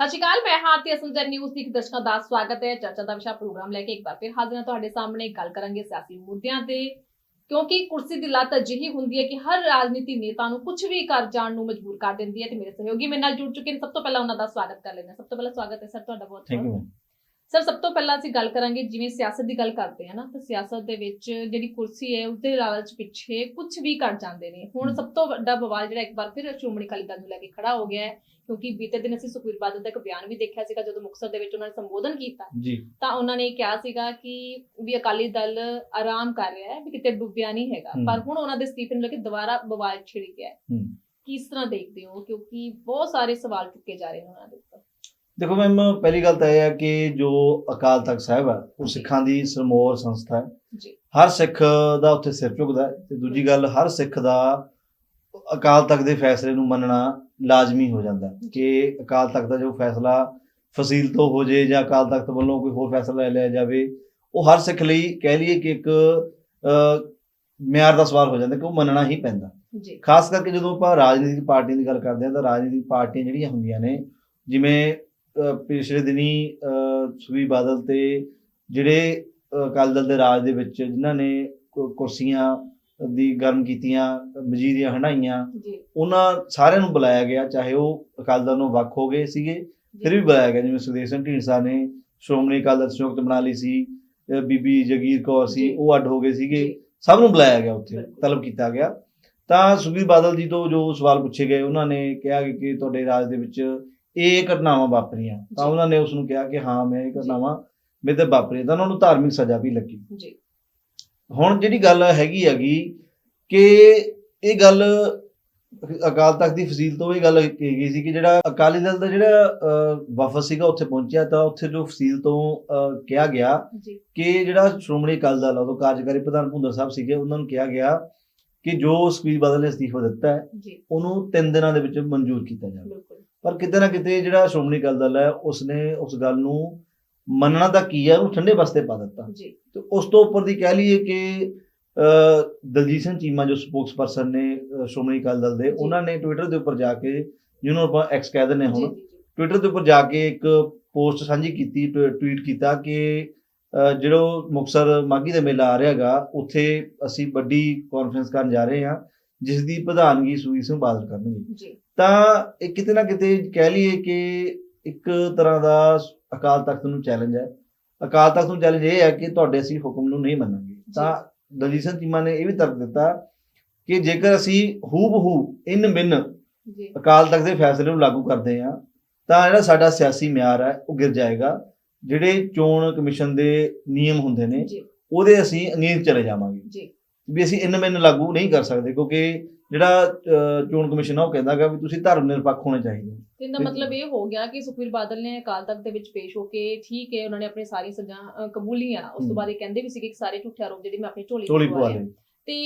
ਸਤਿ ਸ਼੍ਰੀ ਅਕਾਲ ਮੈਂ ਹਾਂ ਤੇ ਅਸਲਜਰ ਨਿਊਜ਼ ਦੀ ਦਰਸ਼ਕਾਂ ਦਾ ਸਵਾਗਤ ਹੈ। ਚਰਚਾ ਦਾ ਵਿਸ਼ਾ ਪ੍ਰੋਗਰਾਮ ਲੈ ਕੇ ਇੱਕ ਵਾਰ ਫਿਰ ਹਾਜ਼ਰ ਹਾਂ ਤੁਹਾਡੇ ਸਾਹਮਣੇ। ਗੱਲ ਕਰਾਂਗੇ ਸਿਆਸੀ ਮੁੱਦਿਆਂ ਤੇ ਕਿਉਂਕਿ ਕੁਰਸੀ ਦੀ ਲੱਤ ਅਜਿਹੀ ਹੁੰਦੀ ਹੈ ਕਿ ਹਰ ਰਾਜਨੀਤੀ ਨੇਤਾ ਨੂੰ ਕੁਝ ਵੀ ਕਰ ਜਾਣ ਨੂੰ ਮਜਬੂਰ ਕਰ ਦਿੰਦੀ ਹੈ ਤੇ ਮੇਰੇ ਸਹਿਯੋਗੀ ਮੇਰੇ ਨਾਲ ਜੁੜ ਚੁੱਕੇ ਨੇ। ਸਭ ਤੋਂ ਪਹਿਲਾਂ ਉਹਨਾਂ ਦਾ ਸਵਾਗਤ ਕਰ ਲੈਂਦੇ ਹਾਂ। ਸਭ ਤੋਂ ਪਹਿਲਾਂ ਸਵਾਗਤ ਹੈ ਸਰ ਤੁਹਾਡਾ ਬਹੁਤ ਥੈਂਕ ਯੂ ਸਰ ਸਭ ਤੋਂ ਪਹਿਲਾਂ ਅਸੀਂ ਗੱਲ ਕਰਾਂਗੇ ਜਿਵੇਂ ਸਿਆਸਤ ਦੀ ਗੱਲ ਕਰਦੇ ਹਾਂ ਨਾ ਤਾਂ ਸਿਆਸਤ ਦੇ ਵਿੱਚ ਜਿਹੜੀ ਕੁਰਸੀ ਹੈ ਉਸਦੇ ਲਾਲਚ ਪਿੱਛੇ ਕੁਝ ਵੀ ਕਰ ਜਾਂਦੇ ਨੇ। ਹੁਣ। ਸਭ ਤੋਂ ਵੱਡਾ ਬਵਾਲ ਜਿਹੜਾ ਇੱਕ ਵਾਰ ਫਿਰ ਸ਼੍ਰੋਮਣੀ ਅਕਾਲੀ ਦਲ ਨੂੰ ਲੈ ਕੇ ਖੜਾ ਹੋ ਗਿਆ ਹੈ ਕਿਉਂਕਿ ਬੀਤੇ ਦਿਨ ਅਸੀਂ ਸੁਖਬੀਰ ਬਾਦਲ ਦਾ ਇੱਕ ਬਿਆਨ ਵੀ ਦੇਖਿਆ ਸੀਗਾ ਜਦੋਂ ਮੁਕਤਸਰ ਦੇ ਵਿੱਚ ਉਹਨਾਂ ਨੇ ਸੰਬੋਧਨ ਕੀਤਾ ਜੀ। ਤਾਂ ਉਹਨਾਂ ਨੇ ਕਿਹਾ ਸੀਗਾ ਕਿ ਵੀ ਅਕਾਲੀ ਦਲ ਆਰਾਮ ਕਰ ਰਿਹਾ ਹੈ ਵੀ ਕਿਤੇ ਡੁੱਬਿਆ ਨਹੀਂ ਹੈਗਾ। ਪਰ ਹੁਣ ਉਹਨਾਂ ਦੇ ਅਸਤੀਫੇ ਨੂੰ ਲੈ ਕੇ ਦੁਬਾਰਾ ਬਵਾਲ ਛਿੜ ਗਿਆ ਹੈ। ਕਿਸ ਤਰ੍ਹਾਂ ਦੇਖਦੇ ਹੋ? ਕਿਉਂਕਿ ਬਹੁਤ ਸਾਰੇ ਸਵਾਲ ਚੁੱਕੇ ਜਾ ਰਹੇ ਨੇ ਉਹਨਾਂ ਦੇ ਉੱਪਰ। ਦੇਖੋ ਮੈਮ ਪਹਿਲੀ ਗੱਲ ਤਾਂ ਇਹ ਹੈ ਕਿ ਜੋ ਅਕਾਲ ਤਖਤ ਸਾਹਿਬ ਹੈ ਉਹ ਸਿੱਖਾਂ ਦੀ ਸਰਮੋਰ ਸੰਸਥਾ ਹੈ। ਜੀ। ਹਰ ਸਿੱਖ ਦਾ ਉੱਥੇ ਸਿਰ ਝੁਕਦਾ ਹੈ ਤੇ ਦੂਜੀ ਗੱਲ ਹਰ ਸਿੱਖ ਦਾ ਅਕਾਲ ਤਖਤ ਦੇ ਫੈਸਲੇ ਨੂੰ ਮੰਨਣਾ ਲਾਜ਼ਮੀ ਹੋ ਜਾਂਦਾ ਕਿ ਅਕਾਲ ਤਖਤ ਦਾ ਜੋ ਫੈਸਲਾ ਫਸੀਲ ਤੋਂ ਹੋ ਜੇ ਜਾਂ ਅਕਾਲ ਤਖਤ ਵੱਲੋਂ ਕੋਈ ਹੋਰ ਫੈਸਲਾ ਲੈ ਲਿਆ ਜਾਵੇ ਉਹ ਹਰ ਸਿੱਖ ਲਈ ਕਹਿ ਲਈਏ ਕਿ ਇੱਕ ਮਿਆਰ ਦਾ ਸਵਾਲ ਹੋ ਜਾਂਦਾ ਕਿ ਉਹ ਮੰਨਣਾ ਹੀ ਪੈਂਦਾ। ਜੀ। ਖਾਸ ਕਰਕੇ ਜਦੋਂ ਆਪਾਂ ਰਾਜਨੀਤਿਕ ਪਾਰਟੀਆਂ ਦੀ ਗੱਲ ਕਰਦੇ ਹਾਂ ਤਾਂ ਰਾਜਨੀਤਿਕ ਪਾਰਟੀਆਂ ਜਿਹੜੀਆਂ ਹੁੰਦੀਆਂ ਨੇ ਜਿਵੇਂ ਪਿਛਲੇ ਦਿਨੀ ਸੁਖਬੀਰ ਬਾਦਲ ਤੇ ਜਿਹੜੇ ਅਕਾਲੀ ਦਲ ਦੇ ਰਾਜ ਦੇ ਵਿੱਚ ਜਿਨ੍ਹਾਂ ਨੇ ਕੁਰਸੀਆਂ ਦੀ ਗਰਮ ਕੀਤੀਆਂ ਵਜ਼ੀਰੀਆਂ ਹੰਡਾਈਆਂ ਉਹਨਾਂ ਸਾਰਿਆਂ ਨੂੰ ਬੁਲਾਇਆ ਗਿਆ ਚਾਹੇ ਉਹ ਅਕਾਲੀ ਦਲ ਨੂੰ ਵੱਖ ਹੋ ਗਏ ਸੀਗੇ ਫਿਰ ਵੀ ਬੁਲਾਇਆ ਗਿਆ ਜਿਵੇਂ ਸੁਖਦੇਵ ਸਿੰਘ ਢੀਂਡਸਾ ਨੇ ਸ਼੍ਰੋਮਣੀ ਅਕਾਲੀ ਦਲ ਸੰਯੁਕਤ ਬਣਾ ਲਈ ਸੀ ਬੀਬੀ ਜਗੀਰ ਕੌਰ ਸੀ। ਉਹ ਅੱਡ ਹੋ ਗਏ ਸੀਗੇ ਸਭ ਨੂੰ ਬੁਲਾਇਆ ਗਿਆ ਉੱਥੇ। ਤਲਬ ਕੀਤਾ ਗਿਆ। ਤਾਂ ਸੁਖਬੀਰ ਬਾਦਲ ਜੀ ਤੋਂ ਜੋ ਸਵਾਲ ਪੁੱਛੇ ਗਏ ਉਹਨਾਂ ਨੇ ਕਿਹਾ ਕਿ ਤੁਹਾਡੇ ਰਾਜ ਦੇ ਵਿੱਚ ਇਹ ਘਟਨਾਵਾਂ ਵਾਪਰੀਆਂ। ਤਾਂ। ਉਹਨਾਂ ਨੇ ਉਸ ਨੂੰ ਕਿਹਾ ਕਿ ਹਾਂ ਮੈਂ ਇਹ ਘਟਨਾਵਾਂ ਮੇਰੇ ਤੇ ਵਾਪਰੀਆਂ ਤਾਂ ਉਹਨਾਂ ਨੂੰ ਧਾਰਮਿਕ ਸਜ਼ਾ ਵੀ ਲੱਗੀ। ਜੀ। ਹੁਣ ਜਿਹੜੀ ਗੱਲ ਹੈਗੀ ਹੈਗੀ ਕਿ ਇਹ ਗੱਲ ਅਕਾਲ ਤਖਤ ਦੀ ਫਸੀਲ ਤੋਂ ਇਹ ਗੱਲ ਕਹੀ ਗਈ ਸੀ ਕਿ ਜਿਹੜਾ ਅਕਾਲੀ ਦਲ ਦਾ ਜਿਹੜਾ ਵਫਦ ਸੀਗਾ ਉੱਥੇ ਪਹੁੰਚਿਆ ਤਾਂ ਉੱਥੇ ਜੋ ਫਸੀਲ ਤੋਂ ਕਿਹਾ ਗਿਆ ਕਿ ਜਿਹੜਾ ਸ਼੍ਰੋਮਣੀ ਅਕਾਲੀ ਦਲ ਉਦੋਂ ਕਾਰਜਕਾਰੀ ਪ੍ਰਧਾਨ ਭੁੰਦਰ ਸਾਹਿਬ ਸੀਗੇ ਉਹਨਾਂ ਨੂੰ ਕਿਹਾ ਗਿਆ ਕਿ ਜੋ ਸੁਖਬੀਰ ਬਾਦਲ ਨੇ ਅਸਤੀਫਾ ਦਿੱਤਾ ਹੈ ਉਹਨੂੰ 3 ਦਿਨਾਂ ਦੇ ਵਿੱਚ ਮਨਜ਼ੂਰ ਕੀਤਾ ਜਾਵੇ। ਪਰ ਕਿਤੇ ਨਾ ਕਿਤੇ ਜਿਹੜਾ ਸ਼੍ਰੋਮਣੀ ਅਕਾਲੀ ਦਲ ਹੈ ਉਸਨੇ ਉਸ ਗੱਲ ਨੂੰ ਮੰਨਣਾ ਤਾਂ ਕੀ ਹੈ ਉਹਨੂੰ ਠੰਡੇ ਬਸਤੇ ਪਾ ਦਿੱਤਾ। ਜੀ। ਤੇ ਉਸ ਤੋਂ ਉੱਪਰ ਦੀ ਕਹਿ ਲਈਏ ਕਿ ਦਲਜੀਤ ਸਿੰਘ ਚੀਮਾ ਜੋ ਸਪੋਕਸਪਰਸਨ ਨੇ ਸ਼੍ਰੋਮਣੀ ਅਕਾਲੀ ਦਲ ਦੇ। ਉਹਨਾਂ ਨੇ ਟਵਿੱਟਰ ਦੇ ਉੱਪਰ ਜਾ ਕੇ ਜਿਹਨੂੰ ਆਪਾਂ ਐਕਸ ਕਹਿ ਦਿੰਦੇ ਹਾਂ ਜੀ ਹੁਣ ਟਵਿੱਟਰ ਦੇ ਉੱਪਰ ਜਾ ਕੇ ਇੱਕ ਪੋਸਟ ਸਾਂਝੀ ਕੀਤੀ ਟਵੀਟ ਕੀਤਾ ਕਿ ਜਿਹੜਾ ਮੁਕਸਰ ਮਾਗੀ ਦਾ ਮੇਲਾ ਆ ਰਿਹਾਗਾ ਉੱਥੇ ਅਸੀਂ ਵੱਡੀ ਕਾਨਫਰੰਸ ਕਰਨ ਜਾ ਰਹੇ ਹਾਂ ਜਿਸ ਦੀ ਪ੍ਰਧਾਨਗੀ ਸੁਖਬੀਰ ਸਿੰਘ ਬਾਦਲ ਕਰਨਗੇ। ਤਾਂ ਇਹ ਕਿਤੇ ਨਾ ਕਿਤੇ ਕਹਿ ਲਈਏ ਕਿ ਇੱਕ ਤਰ੍ਹਾਂ ਦਾ ਅਕਾਲ ਤਖਤ ਨੂੰ ਚੈਲੰਜ ਹੈ। ਅਕਾਲ ਤਖਤ ਨੂੰ ਚੈਲੰਜ ਇਹ ਹੈ ਕਿ ਤੁਹਾਡੇ ਅਸੀਂ ਹੁਕਮ ਨੂੰ ਨਹੀਂ ਮੰਨਾਂਗੇ। ਤਾਂ ਦਲਜੀਤ ਸਿੰਘ ਚੀਮਾ ਨੇ ਇਹ ਵੀ ਤਰਕ ਦਿੱਤਾ ਕਿ ਜੇਕਰ ਅਸੀਂ ਹੂ ਬਹੂ ਇਨ ਬਿਨ ਅਕਾਲ ਤਖਤ ਦੇ ਫੈਸਲੇ ਨੂੰ ਲਾਗੂ ਕਰਦੇ ਆ ਤਾਂ ਜਿਹੜਾ ਸਾਡਾ ਸਿਆਸੀ ਮਿਆਰ ਹੈ ਉਹ ਗਿਰ ਜਾਏਗਾ। ਜਿਹੜੇ ਚੋਣ ਕਮਿਸ਼ਨ ਦੇ ਨਿਯਮ ਹੁੰਦੇ ਨੇ ਉਹਦੇ ਅਸੀਂ ਅਨੇਕ ਚਲੇ ਜਾਵਾਂਗੇ। ਜੀ। ਵੀ ਅਸੀਂ ਇਨ ਬਿਨ ਲਾਗੂ ਨਹੀਂ ਕਰ ਸਕਦੇ ਕਿਉਂਕਿ ਜਿਹੜਾ ਚੋਣ ਕਮਿਸ਼ਨ ਆ ਉਹ ਕਹਿੰਦਾ ਹੈਗਾ ਵੀ ਤੁਸੀਂ ਧਰਮ ਨਿਰਪੱਖ ਹੋਣੇ ਚਾਹੀਦੇ। ਹੋ ਇਹਦਾ ਮਤਲਬ ਇਹ ਹੋ ਗਿਆ ਕਿ ਸੁਖਬੀਰ ਬਾਦਲ ਨੇ ਅਕਾਲ ਤਖਤ ਦੇ ਵਿੱਚ ਪੇਸ਼ ਹੋ ਕੇ ਠੀਕ ਹੈ ਉਹਨਾਂ ਨੇ ਆਪਣੀ ਸਾਰੀ ਸਜ਼ਾ ਕਬੂਲੀਆਂ ਉਸ ਤੋਂ। ਬਾਅਦ ਇਹ ਕਹਿੰਦੇ ਵੀ ਸੀਗੇ ਕਿ ਸਾਰੇ ਝੂਠੇ ਆਰੋਪ ਜਿਹੜੇ ਮੈਂ ਆਪਣੀ ਝੋਲੀ ਪਵਾ ਆ। ਲਈ ਤੇ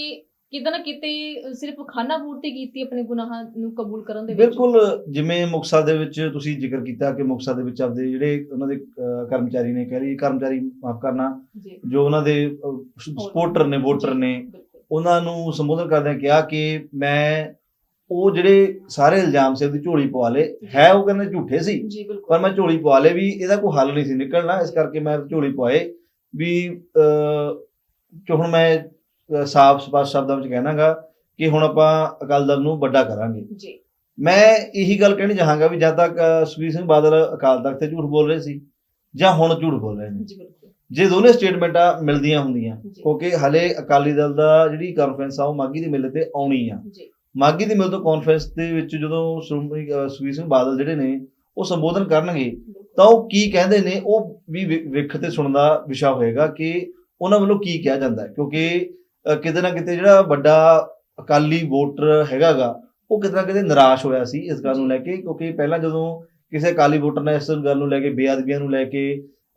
ਕਿਤੇ ਨਾ ਕਿਤੇ ਸਿਰਫ ਖਾਨਾ ਪੂਰਤੀ ਕੀਤੀ ਆਪਣੇ ਗੁਨਾਹਾਂ ਨੂੰ ਕਬੂਲ ਕਰਨ ਦੇ ਵਿੱਚ। ਬਿਲਕੁਲ ਜਿਵੇਂ ਮੁਕਤਸਰ ਦੇ ਵਿੱਚ ਤੁਸੀਂ ਜ਼ਿਕਰ ਕੀਤਾ ਕਿ ਮੁਕਤਸਰ ਦੇ ਵਿੱਚ ਆਪਦੇ ਜਿਹੜੇ ਉਹਨਾਂ ਦੇ ਕਰਮਚਾਰੀ ਨੇ ਕਹਿ ਲਈ ਕਰਮਚਾਰੀ ਮਾਫ ਕਰਨਾ ਜੀ। ਉਹਨਾਂ ਦੇ ਸਪੋਰਟਰ ਨੇ ਵੋਟਰ ਨੇ ਉਹਨਾਂ ਨੂੰ ਸੰਬੋਧਨ ਕਰਦਿਆਂ ਕਿਹਾ ਕਿ ਮੈਂ ਉਹ ਜਿਹੜੇ ਸਾਰੇ ਇਲਜ਼ਾਮ ਸੀ ਉਹਦੀ ਝੋਲੀ ਪਵਾ ਲੇ ਹੈ ਉਹ ਕਹਿੰਦੇ ਝੂਠੇ ਸੀ। ਪਰ ਮੈਂ ਝੋਲੀ ਪਵਾ ਲੇ ਵੀ ਇਹਦਾ ਕੋਈ ਹੱਲ ਨਹੀਂ ਸੀ ਨਿਕਲਣਾ ਇਸ ਕਰਕੇ ਮੈਂ ਝੋਲੀ ਪਵਾਏ ਵੀ ਜੋ ਹੁਣ ਮੈਂ ਸਾਫ਼ ਸਪਸ਼ਟ ਸ਼ਬਦਾਂ ਵਿੱਚ ਕਹਿਣਾਗਾ ਕਿ ਹੁਣ ਆਪਾਂ ਅਕਾਲੀ ਦਲ ਨੂੰ ਵੱਡਾ ਕਰਾਂਗੇ। ਜੀ। ਮੈਂ ਇਹੀ ਗੱਲ ਕਹਿਣੀ ਚਾਹਾਂਗਾ ਵੀ ਜਦ ਤੱਕ ਸੁਖਬੀਰ ਸਿੰਘ ਬਾਦਲ ਅਕਾਲ ਤਖਤ ਤੇ ਝੂਠ ਬੋਲ ਰਹੇ ਸੀ ਜਾਂ ਹੁਣ ਝੂਠ ਬੋਲ ਰਹੇ ਨੇ। ਜੀ ਬਿਲਕੁਲ। ਜੇ ਦੋਨੇ ਸਟੇਟਮੈਂਟਾਂ ਮਿਲਦੀਆਂ ਹੁੰਦੀਆਂ ਕਿਉਂਕਿ ਹਲੇ ਅਕਾਲੀ ਦਲ ਦਾ ਜਿਹੜੀ ਕਾਨਫਰੰਸ ਆ ਉਹ ਮਾਗੀ ਦੇ ਮੇਲੇ ਤੇ ਆਉਣੀ ਆ। ਜੀ। ਮਾਗੀ ਦੇ ਮੇਲੇ ਤੋਂ ਕਾਨਫਰੰਸ ਦੇ ਵਿੱਚ ਜਦੋਂ ਸ਼੍ਰੋਮਣੀ ਸੁਖਬੀਰ ਸਿੰਘ ਬਾਦਲ ਜਿਹੜੇ ਨੇ, ਉਹ ਸੰਬੋਧਨ ਕਰਨਗੇ, ਤਾਂ ਉਹ ਕੀ ਕਹਿੰਦੇ ਨੇ, ਉਹ ਵੀ ਵਿਖ ਤੇ ਸੁਣਨ ਦਾ ਵਿਸ਼ਾ ਹੋਏਗਾ ਕਿ ਉਹਨਾਂ ਵੱਲੋਂ ਕੀ ਕਿਹਾ ਜਾਂਦਾ ਹੈ, ਕਿਉਂਕਿ ਕਿਤੇ ਨਾ ਕਿਤੇ ਜਿਹੜਾ ਵੱਡਾ ਅਕਾਲੀ ਵੋਟਰ ਹੈਗਾਗਾ, ਉਹ ਕਿਤੇ ਨਾ ਕਿਤੇ ਨਿਰਾਸ਼ ਹੋਇਆ ਸੀ ਇਸ ਗੱਲ ਨੂੰ ਲੈ ਕੇ, ਕਿਉਂਕਿ ਪਹਿਲਾਂ ਜਦੋਂ ਕਿਸੇ ਅਕਾਲੀ ਵੋਟਰ ਨੇ ਇਸ ਗੱਲ ਨੂੰ ਲੈ ਕੇ, ਬੇਅਦਬੀਆਂ ਨੂੰ ਲੈ ਕੇ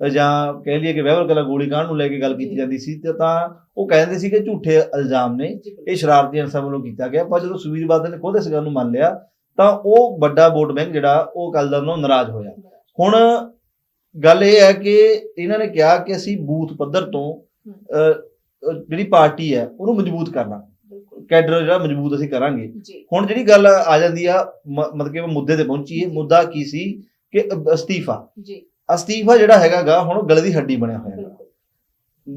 ਜਾਂ ਕਹਿ ਲਈਏ ਕਿ ਵਹਿਵਲ ਕਲਾ ਗੋਲੀ ਕਾਂਡ ਨੂੰ ਲੈ ਕੇ ਗੱਲ ਕੀਤੀ। ਜਾਂਦੀ ਸੀ ਤੇ ਤਾਂ ਉਹ ਕਹਿੰਦੇ ਸੀ ਕਿ ਝੂਠੇ ਇਲਜ਼ਾਮ ਨੇ। ਇਹ ਸ਼ਰਾਰਤੀ ਅਨਸਰਾਂ ਵੱਲੋਂ ਕੀਤਾ ਗਿਆ। ਪਰ ਜਦੋਂ ਸੁਖਬੀਰ ਬਾਦਲ ਨੇ ਖੁਦ ਇਸ ਗੱਲ ਨੂੰ ਮੰਨ ਲਿਆ ਤਾਂ ਉਹ ਵੱਡਾ ਵੋਟ ਬੈਂਕ ਜਿਹੜਾ ਉਹ ਅਕਾਲੀ ਦਲ ਨੂੰ ਨਾਰਾਜ਼ ਹੋਇਆ। ਹੁਣ ਗੱਲ ਇਹ ਹੈ ਕਿ ਇਹਨਾਂ ਨੇ ਕਿਹਾ ਕਿ ਅਸੀਂ ਬੂਥ ਪੱਧਰ ਤੋਂ ਜਿਹੜੀ ਪਾਰਟੀ ਹੈ ਉਹਨੂੰ ਮਜ਼ਬੂਤ ਕਰਨਾ। ਕੈਡਰ ਜਿਹੜਾ ਮਜ਼ਬੂਤ ਅਸੀਂ ਕਰਾਂਗੇ। ਹੁਣ ਜਿਹੜੀ ਗੱਲ ਆ ਜਾਂਦੀ ਆ ਮਤਲਬ ਕਿ ਮੁੱਦੇ ਤੇ ਪਹੁੰਚੀਏ ਮੁੱਦਾ ਕੀ ਸੀ ਕਿ ਅਸਤੀਫਾ। ਜੀ। ਅਸਤੀਫਾ ਜਿਹੜਾ ਹੈਗਾਗਾ ਹੁਣ ਗਲੇ ਦੀ ਹੱਡੀ ਬਣਿਆ ਹੋਇਆ ਹੈ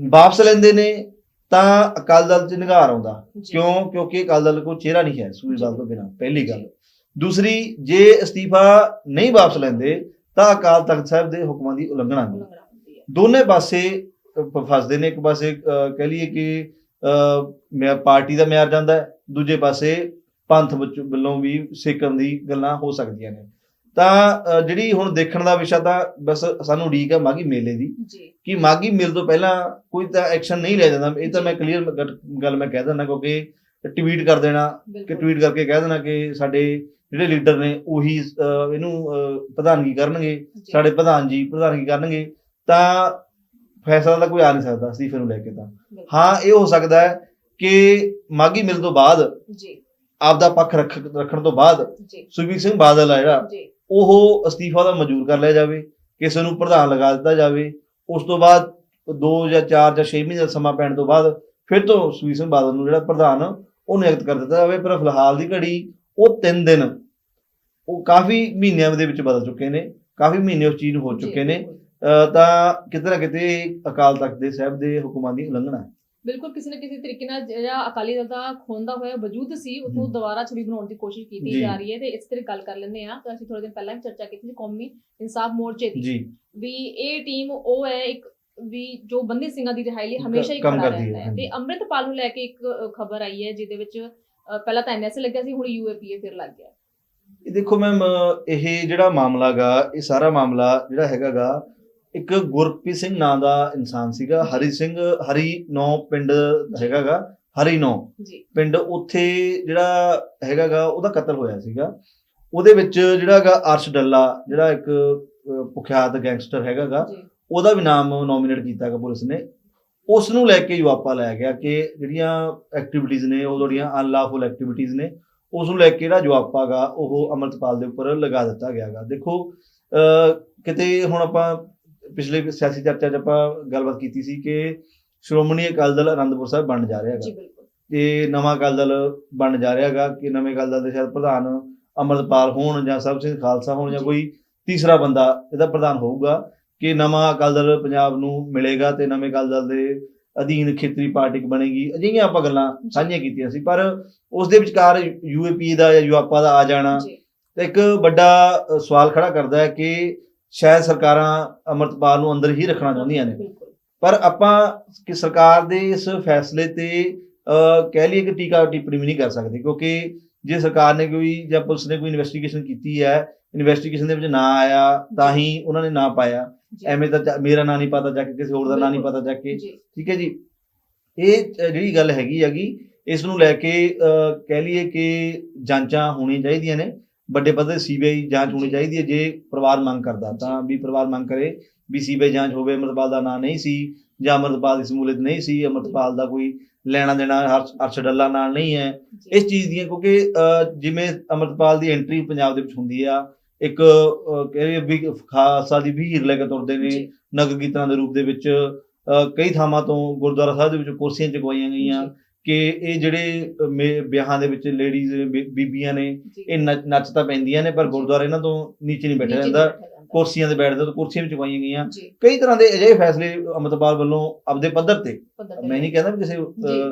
ਵਾਪਸ ਲੈਂਦੇ ਨੇ ਤਾਂ ਅਕਾਲੀ ਦਲ ਚ ਨਿਗਾਰ ਆਉਂਦਾ। ਕਿਉਂ? ਕਿਉਂਕਿ ਅਕਾਲੀ ਦਲ ਕੋਲ ਚਿਹਰਾ ਨਹੀਂ ਹੈ ਦਲ ਤੋਂ ਬਿਨਾਂ ਪਹਿਲੀ ਗੱਲ। ਦੂਸਰੀ ਜੇ ਅਸਤੀਫਾ ਨਹੀਂ ਵਾਪਸ ਲੈਂਦੇ ਤਾਂ ਅਕਾਲ ਤਖਤ ਸਾਹਿਬ ਦੇ ਹੁਕਮਾਂ ਦੀ ਉਲੰਘਣਾ ਹੁੰਦੀ ਹੈ। ਦੋਨੇ ਪਾਸੇ ਫਸਦੇ ਨੇ। ਇੱਕ ਪਾਸੇ ਕਹਿ ਲਈਏ ਕਿ ਮੈਂ ਪਾਰਟੀ ਦਾ ਮਿਆਰ ਜਾਂਦਾ ਦੂਜੇ ਪਾਸੇ ਪੰਥ ਵਿੱਚ- ਵੱਲੋਂ ਵੀ ਸੇਕਣ ਦੀ ਗੱਲਾਂ ਹੋ ਸਕਦੀਆਂ ਨੇ। ਤਾਂ ਜਿਹੜੀ ਹੁਣ ਦੇਖਣ ਦਾ ਵਿਸ਼ਾ ਤਾਂ ਬਸ ਸਾਨੂੰ ਉਡੀਕ ਹੈ ਮਾਗੀ ਮੇਲੇ ਦੀ। ਕਿ ਮਾਗੀ ਮੇਲ ਤੋਂ ਪਹਿਲਾਂ ਕੋਈ ਤਾਂ ਐਕਸ਼ਨ ਨਹੀਂ ਲਿਆ ਜਾਂਦਾ। ਇਹ ਤਾਂ ਮੈਂ ਕਲੀਅਰ ਗੱਲ ਮੈਂ ਕਹਿ ਦਿੰਦਾ ਕਿਉਂਕਿ ਟਵੀਟ ਕਰ ਦੇਣਾ ਕਿ ਟਵੀਟ ਕਰਕੇ ਕਹਿ ਦੇਣਾ ਕਿ ਸਾਡੇ ਜਿਹੜੇ ਲੀਡਰ ਨੇ ਉਹੀ ਇਹਨੂੰ ਪ੍ਰਧਾਨਗੀ ਕਰਨਗੇ ਸਾਡੇ ਪ੍ਰਧਾਨ ਜੀ ਪ੍ਰਧਾਨਗੀ ਕਰਨਗੇ ਤਾਂ ਫੈਸਲਾ ਤਾਂ ਕੋਈ ਆ ਨਹੀਂ ਸਕਦਾ ਅਸਤੀਫੇ ਨੂੰ ਲੈ ਕੇ ਤਾਂ। ਹਾਂ ਇਹ ਹੋ ਸਕਦਾ ਹੈ ਕਿ ਮਾਗੀ ਮਿਲ ਤੋਂ ਬਾਅਦ ਜੀ। ਆਪਦਾ ਪੱਖ ਰੱਖ ਰੱਖਣ ਤੋਂ ਬਾਅਦ ਜੀ। ਸੁਖਬੀਰ ਸਿੰਘ ਬਾਦਲ ਆ ਜਿਹੜਾ ਜੀ। ਉਹ ਅਸਤੀਫਾ ਦਾ ਮਨਜ਼ੂਰ ਕਰ ਲਿਆ ਜਾਵੇ ਕਿਸੇ ਨੂੰ ਪ੍ਰਧਾਨ ਲਗਾ ਦਿੱਤਾ ਜਾਵੇ ਉਸ ਤੋਂ ਬਾਅਦ 2 ਜਾਂ 4 ਜਾਂ 6 ਮਹੀਨੇ ਦਾ ਸਮਾਂ ਪੈਣ ਤੋਂ ਬਾਅਦ ਫਿਰ ਤੋਂ ਸੁਖਬੀਰ ਸਿੰਘ ਬਾਦਲ ਨੂੰ ਜਿਹੜਾ ਪ੍ਰਧਾਨ ਉਹ ਨਿਯੁਕਤ ਕਰ ਦਿੱਤਾ ਜਾਵੇ ਪਰ ਫਿਲਹਾਲ ਦੀ ਘੜੀ ਉਹ 3 ਦਿਨ ਉਹ ਕਾਫੀ ਮਹੀਨਿਆਂ ਦੇ ਵਿੱਚ ਬਦਲ ਚੁੱਕੇ ਨੇ ਕਾਫੀ ਮਹੀਨੇ ਉਸ ਚੀਜ਼ ਨੂੰ ਹੋ ਚੁੱਕੇ ਨੇ। ਤਾਂ ਕਿਤੇ ਨਾ ਕਿਤੇ ਅਕਾਲ ਤਖਤ ਦੇ ਸਾਹਿਬ ਦੇ ਹੁਕਮਾਂ ਦੀ ਉਲੰਘਣਾ ਹੈ। ਬਿਲਕੁਲ ਕਿਸੇ ਨਾ ਕਿਸੇ ਤਰੀਕੇ ਨਾਲ ਜਿਹੜਾ ਅਕਾਲੀ ਦਲ ਦਾ ਖੋਂਦਾ ਹੋਇਆ ਵਜੂਦ ਸੀ ਉਥੋਂ ਹਮ। ਦੁਬਾਰਾ ਛਵੀ ਬਣਾਉਣ ਦੀ ਕੋਸ਼ਿਸ਼ ਕੀਤੀ ਜੀ। ਰਹੀ ਹੈ ਤੇ ਇਸ ਤੇ ਗੱਲ ਕਰ ਲੈਂਦੇ ਆ ਤਾਂ ਅਸੀਂ ਥੋੜੇ ਦਿਨ ਪਹਿਲਾਂ ਵੀ ਚਰਚਾ ਕੀਤੀ ਸੀ ਕੌਮੀ ਇਨਸਾਫ ਮੋਰਚੇ ਦੀ ਜੀ ਵੀ ਇਹ ਟੀਮ ਉਹ ਹੈ ਇੱਕ ਵੀ ਜੋ ਬੰਦੀ ਸਿੰਘਾਂ ਦੀ ਰਿਹਾਈ ਲਈ ਹਮੇਸ਼ਾ ਹੀ ਕੰਮ ਖੜਾ ਕਰਦੀ ਹੈ, ਰਹਿੰਦਾ ਹੈ ਤੇ। ਅੰਮ੍ਰਿਤਪਾਲ ਨੂੰ ਲੈ ਕੇ ਇੱਕ ਖਬਰ ਆਈ ਹੈ ਜਿਹਦੇ ਵਿੱਚ ਪਹਿਲਾਂ ਤਾਂ ਐਨਐਸਏ ਲੱਗਿਆ ਸੀ ਹੁਣ ਯੂਏਪੀਏ ਫਿਰ ਲੱਗ ਗਿਆ ਇਹ ਦੇਖੋ ਮੈਮ ਇਹ ਜਿਹੜਾ ਮਾਮਲਾ ਗਾ ਇਹ ਸਾਰਾ ਮਾਮਲਾ ਜਿਹੜਾ ਹੈਗਾਗਾ ਇੱਕ ਗੁਰਪ੍ਰੀਤ ਸਿੰਘ ਨਾਂ ਦਾ ਇਨਸਾਨ ਸੀਗਾ ਹਰੀ ਸਿੰਘ ਹਰੀ ਨੌ ਪਿੰਡ ਹੈਗਾਗਾ ਹਰੀ ਨੌ। ਜੀ। ਪਿੰਡ ਉੱਥੇ ਜਿਹੜਾ ਹੈਗਾਗਾ ਉਹਦਾ ਕਤਲ ਹੋਇਆ ਸੀਗਾ। ਉਹਦੇ ਵਿੱਚ ਜਿਹੜਾਗਾ ਅਰਸ਼ ਡੱਲਾ ਜਿਹੜਾ ਇੱਕ ਅਹ, ਕੁਖਿਆਤ ਗੈਂਗਸਟਰ ਹੈਗਾਗਾ ਉਹਦਾ ਵੀ ਨਾਮ ਨੋਮੀਨੇਟ ਕੀਤਾਗਾ ਪੁਲਿਸ ਨੇ। ਉਸ ਨੂੰ ਲੈ ਕੇ ਜਵਾਬਾ ਲਾਇਆ ਗਿਆ ਕਿ ਜਿਹੜੀਆਂ ਐਕਟੀਵਿਟੀਜ਼ ਨੇ ਉਹ ਜਿਹੜੀਆਂ ਅਨਲਾਫੁਲ ਐਕਟੀਵਿਟੀਜ਼ ਨੇ ਉਸ ਨੂੰ ਲੈ ਕੇ ਜਿਹੜਾ ਜਵਾਬਾ ਗਾ ਉਹ ਅਮਰਤਪਾਲ ਦੇ ਉੱਪਰ ਲਗਾ ਦਿੱਤਾ ਗਿਆਗਾ। ਦੇਖੋ ਕਿਤੇ ਹੁਣ ਆਪਾਂ ਪਿਛਲੇ ਸਿਆਸੀ ਚਰਚਾ 'ਚ ਆਪਾਂ ਗੱਲਬਾਤ ਕੀਤੀ ਸੀ ਕਿ ਸ਼੍ਰੋਮਣੀ ਅਕਾਲੀ ਦਲ ਅਨੰਦਪੁਰ ਸਾਹਿਬ ਬਣ ਜਾ ਰਿਹਾ ਹੈਗਾ ਜੀ ਬਿਲਕੁਲ ਤੇ ਨਵਾਂ ਅਕਾਲੀ ਦਲ ਬਣ ਜਾ ਰਿਹਾ ਹੈਗਾ ਕਿ ਨਵੇਂ ਅਕਾਲੀ ਦਲ ਦੇ ਸ਼ਾਇਦ ਪ੍ਰਧਾਨ ਅਮਰਪਾਲ ਹੋਣ ਜਾਂ ਸਰਬ ਸਿੰਘ ਖਾਲਸਾ ਹੋਣ ਜਾਂ। ਕੋਈ ਤੀਸਰਾ ਬੰਦਾ ਇਹਦਾ ਪ੍ਰਧਾਨ ਹੋਊਗਾ ਕਿ ਨਵਾਂ ਅਕਾਲੀ ਦਲ ਪੰਜਾਬ ਨੂੰ ਮਿਲੇਗਾ ਤੇ ਨਵੇਂ ਅਕਾਲੀ ਦਲ ਦੇ ਅਧੀਨ ਖੇਤਰੀ ਪਾਰਟੀ ਬਣੇਗੀ ਅਜਿਹੀਆਂ ਆਪਾਂ ਗੱਲਾਂ। ਸਾਂਝੀਆਂ ਕੀਤੀਆਂ ਸੀ ਪਰ ਉਸ ਦੇ ਵਿਚਕਾਰ ਯੂਏਪੀ ਦਾ ਜਾਂ ਯੂਆਪਾ ਦਾ ਆ ਜਾਣਾ ਤੇ ਇੱਕ ਵੱਡਾ ਸਵਾਲ ਖੜਾ ਕਰਦਾ ਹੈ ਕਿ ਸ਼ਾਇਦ ਸਰਕਾਰਾਂ ਅਮਰਤਪਾਲ ਨੂੰ ਅੰਦਰ ਹੀ ਰੱਖਣਾ ਚਾਹੁੰਦੀਆਂ ਨੇ। ਪਰ ਆਪਾਂ ਕਿ ਸਰਕਾਰ ਦੇ ਇਸ ਫੈਸਲੇ ਤੇ ਕਹਿ ਲਈਏ ਕਿ ਟੀਕਾ ਟਿੱਪਣੀ ਵੀ ਨਹੀਂ ਕਰ ਸਕਦੇ ਕਿਉਂਕਿ ਜੇ ਸਰਕਾਰ ਨੇ ਕੋਈ ਜਾਂ ਪੁਲਿਸ ਨੇ ਕੋਈ ਇਨਵੈਸਟੀਗੇਸ਼ਨ ਕੀਤੀ ਹੈ ਇਨਵੈਸਟੀਗੇਸ਼ਨ ਦੇ ਵਿੱਚ ਨਾ ਆਇਆ ਤਾਂ ਹੀ ਉਹਨਾਂ ਨੇ ਨਾ ਪਾਇਆ। ਐਵੇਂ ਤਾਂ ਮੇਰਾ ਨਾਂ ਨਹੀਂ ਪਤਾ ਜਾ ਕੇ ਕਿਸੇ ਹੋਰ ਦਾ ਨਾਂ ਨਹੀਂ। ਪਤਾ ਜਾ ਕੇ। ਠੀਕ ਹੈ ਜੀ। ਇਹ ਜਿਹੜੀ ਗੱਲ ਹੈਗੀ ਹੈਗੀ ਇਸ ਨੂੰ ਲੈ ਕੇ ਕਹਿ ਲਈਏ ਕਿ ਜਾਂਚਾਂ ਹੋਣੀਆਂ ਚਾਹੀਦੀਆਂ ਨੇ। ਵੱਡੇ ਪੱਧਰ ਸੀਬੀਆਈ ਜਾਂਚ ਹੋਣੀ। ਚਾਹੀਦੀ ਹੈ ਜੇ ਪਰਿਵਾਰ ਮੰਗ ਕਰਦਾ ਤਾਂ ਵੀ ਪਰਿਵਾਰ ਮੰਗ ਕਰੇ ਵੀ ਸੀਬੀਆਈ ਜਾਂਚ ਹੋਵੇ ਅਮਰਪਾਲ ਦਾ ਨਾਂ ਨਹੀਂ ਸੀ ਜਾਂ ਅਮਰਪਾਲ ਦੀ ਸਮੂਲੀਅਤ ਨਹੀਂ ਸੀ ਅਮਰਪਾਲ ਦਾ ਕੋਈ ਲੈਣਾ ਦੇਣਾ ਹਰਸ਼ ਡੱਲਾ ਨਾਲ ਨਹੀਂ ਹੈ। ਇਸ ਚੀਜ਼ ਦੀਆਂ ਕਿਉਂਕਿ ਜਿਵੇਂ ਅਮਰਪਾਲ ਦੀ ਐਂਟਰੀ ਪੰਜਾਬ ਦੇ ਵਿੱਚ ਹੁੰਦੀ ਆ ਇੱਕ ਅ, ਕਹਿ ਵੀ ਖਾਲਸਾ ਦੀ ਵੀਰ ਲੈ ਕੇ ਤੁਰਦੇ ਨੇ ਨਗਰ ਕੀਰਤਨਾਂ ਦੇ ਰੂਪ ਦੇ ਵਿੱਚ ਕਈ ਥਾਵਾਂ ਤੋਂ ਗੁਰਦੁਆਰਾ ਸਾਹਿਬ ਦੇ ਵਿੱਚ ਕੁਰਸੀਆਂ ਚੁਕਵਾਈਆਂ ਗਈਆਂ। ਕਿ ਇਹ ਜਿਹੜੇ ਮੇ- ਵਿਆਹਾਂ ਦੇ ਵਿੱਚ ਲੇਡੀਜ਼ ਬੀਬੀਆਂ ਨੇ ਜੀ। ਇਹ ਨੱਚ ਨੱਚ ਤਾਂ ਪੈਂਦੀਆਂ ਨੇ ਪਰ ਗੁਰਦੁਆਰੇ ਇਹਨਾਂ ਤੋਂ ਨੀਚੇ ਨਹੀਂ ਬੈਠਿਆ ਨੀਚੇ ਜਾਂਦਾ। ਬੈਠਾ ਜਾਂਦਾ। ਕੁਰਸੀਆਂ ਤੇ ਬੈਠਦੇ ਤਾਂ ਕੁਰਸੀਆਂ ਵੀ ਚੁਕਵਾਈਆਂ ਗਈਆਂ। ਜੀ। ਕਈ ਤਰ੍ਹਾਂ ਦੇ ਅਜਿਹੇ ਫੈਸਲੇ ਅਮਰਪਾਲ ਵੱਲੋਂ ਆਪਦੇ ਪੱਧਰ ਤੇ ਪੱਧਰ ਤੇ ਮੈਂ ਨਹੀਂ ਕਹਿੰਦਾ ਵੀ ਕਿਸੇ ਅ, ਜੀ।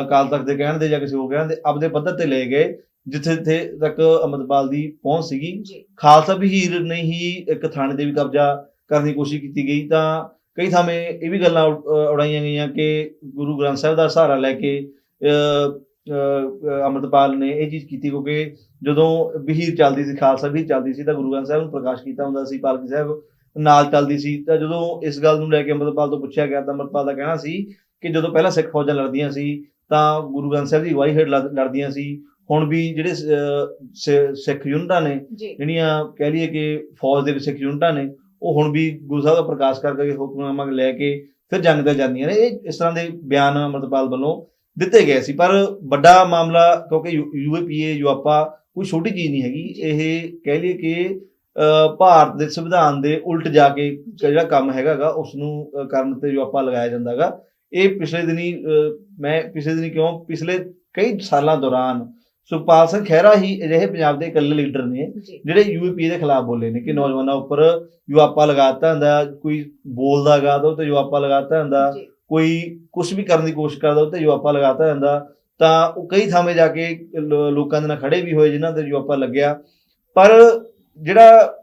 ਅਕਾਲ ਤਖਤ ਦੇ ਕਹਿਣ ਦੇ ਜਾਂ ਕਿਸੇ ਹੋਰ ਕਹਿਣ ਦੇ ਆਪਦੇ ਪੱਧਰ ਤੇ ਲਏ ਗਏ ਜਿੱਥੇ ਜਿੱਥੇ ਤੱਕ ਅਮਰਪਾਲ ਦੀ ਪਹੁੰਚ ਸੀਗੀ। ਜੀ। ਖਾਲਸਾ ਵਹੀਰ ਨੇ ਹੀ ਇੱਕ ਥਾਣੇ ਤੇ ਵੀ ਕਬਜ਼ਾ ਕਰਨ ਦੀ ਕੋਸ਼ਿਸ਼ ਕੀਤੀ ਗਈ ਤਾਂ ਕਈ ਥਾਵੇਂ ਇਹ ਵੀ ਗੱਲਾਂ ਉਡਾਈਆਂ ਗਈਆਂ ਕਿ ਗੁਰੂ ਗ੍ਰੰਥ ਸਾਹਿਬ ਦਾ ਸਹਾਰਾ ਲੈ ਕੇ ਅੰਮ੍ਰਿਤਪਾਲ ਨੇ ਇਹ ਚੀਜ਼ ਕੀਤੀ ਕਿਉਂਕਿ ਜਦੋਂ ਵਹੀਰ ਚੱਲਦੀ ਸੀ ਖਾਲਸਾ ਵਹੀਰ ਚੱਲਦੀ ਸੀ ਤਾਂ ਗੁਰੂ ਗ੍ਰੰਥ ਸਾਹਿਬ ਨੂੰ ਪ੍ਰਕਾਸ਼ ਕੀਤਾ ਹੁੰਦਾ ਸੀ ਪਾਲਕੀ ਸਾਹਿਬ ਨਾਲ ਚੱਲਦੀ ਸੀ। ਤਾਂ ਜਦੋਂ ਇਸ ਗੱਲ ਨੂੰ ਲੈ ਕੇ ਅੰਮ੍ਰਿਤਪਾਲ ਤੋਂ ਪੁੱਛਿਆ ਗਿਆ ਤਾਂ ਅੰਮ੍ਰਿਤਪਾਲ ਦਾ ਕਹਿਣਾ ਸੀ ਕਿ ਜਦੋਂ ਪਹਿਲਾਂ ਸਿੱਖ ਫੌਜਾਂ ਲੜਦੀਆਂ ਸੀ ਤਾਂ ਗੁਰੂ ਗ੍ਰੰਥ ਸਾਹਿਬ ਦੀ ਅਗਵਾਈ ਹੇਠ ਲੜ- ਲੜਦੀਆਂ ਸੀ। ਹੁਣ ਵੀ ਜਿਹੜੇ ਸਿੱਖ ਯੂਨਿਟਾਂ ਨੇ ਜਿਹੜੀਆਂ ਕਹਿ ਲਈਏ ਕਿ ਫੌਜ ਦੇ ਵਿੱਚ ਸਿੱਖ ਯੂਨਿਟਾਂ ਨੇ ਉਹ ਹੁਣ ਵੀ ਗੁਰੂ ਸਾਹਿਬ ਦਾ ਪ੍ਰਕਾਸ਼ ਕਰਕੇ ਹੁਕਮਨਾਮਾ ਲੈ ਕੇ ਫਿਰ ਜੰਗ ਤੇ ਜਾਂਦੀਆਂ ਨੇ। ਇਹ ਇਸ ਤਰ੍ਹਾਂ ਦੇ ਬਿਆਨ ਅਮਰਪਾਲ ਵੱਲੋਂ ਦਿੱਤੇ ਗਏ ਸੀ। ਪਰ ਵੱਡਾ ਮਾਮਲਾ ਕਿਉਂਕਿ ਯੂਏਪੀਏ ਯੂਆਪਾ ਕੋਈ ਛੋਟੀ ਚੀਜ਼ ਨਹੀਂ ਹੈਗੀ। ਇਹ ਕਹਿ ਲਈਏ ਕਿ ਅ, ਭਾਰਤ ਦੇ ਸੰਵਿਧਾਨ ਦੇ ਉਲਟ ਜਾ ਕੇ ਜਿਹੜਾ ਕੰਮ ਹੈਗਾਗਾ ਉਸ ਨੂੰ ਕਰਨ ਤੇ ਯੂਆਪਾ ਲਗਾਇਆ ਜਾਂਦਾਗਾ। ਇਹ ਪਿਛਲੇ ਦਿਨੀ ਅ, ਮੈਂ ਪਿਛਲੇ ਦਿਨੀ ਕਿਉਂ ਪਿਛਲੇ ਕਈ ਸਾਲਾਂ ਦੌਰਾਨ ਸੁਖਪਾਲ ਸਿੰਘ ਖਹਿਰਾ ਹੀ ਅਜਿਹੇ ਪੰਜਾਬ ਦੇ ਇਕੱਲੇ ਲੀਡਰ ਨੇ ਜਿਹੜੇ ਯੂਪੀ ਦੇ ਖਿਲਾਫ ਬੋਲੇ ਨੇ ਕਿ ਨੌਜਵਾਨਾਂ ਉੱਪਰ ਯੁਆਪਾ ਲਗਾਤਾ ਹੁੰਦਾ ਕੋਈ ਬੋਲਦਾਗਾ ਤਾਂ ਉਹ ਤੇ ਯੁਆਪਾ ਲਗਾਤਾ ਹੁੰਦਾ ਕੋਈ ਕੁਝ ਵੀ ਕਰਨ ਦੀ ਕੋਸ਼ਿਸ਼ ਕਰਦਾ ਉਹ ਤੇ ਯੁਆਪਾ ਲਗਾਤਾ ਜਾਂਦਾ ਤਾਂ ਉਹ ਕਈ ਥਾਵੇਂ ਜਾ ਕੇ ਲੋਕਾਂ ਦੇ ਨਾਲ ਖੜੇ ਵੀ ਹੋਏ ਜਿਨ੍ਹਾਂ ਤੇ ਯੁਆਪਾ ਲੱਗਿਆ ਪਰ ਜਿਹੜਾ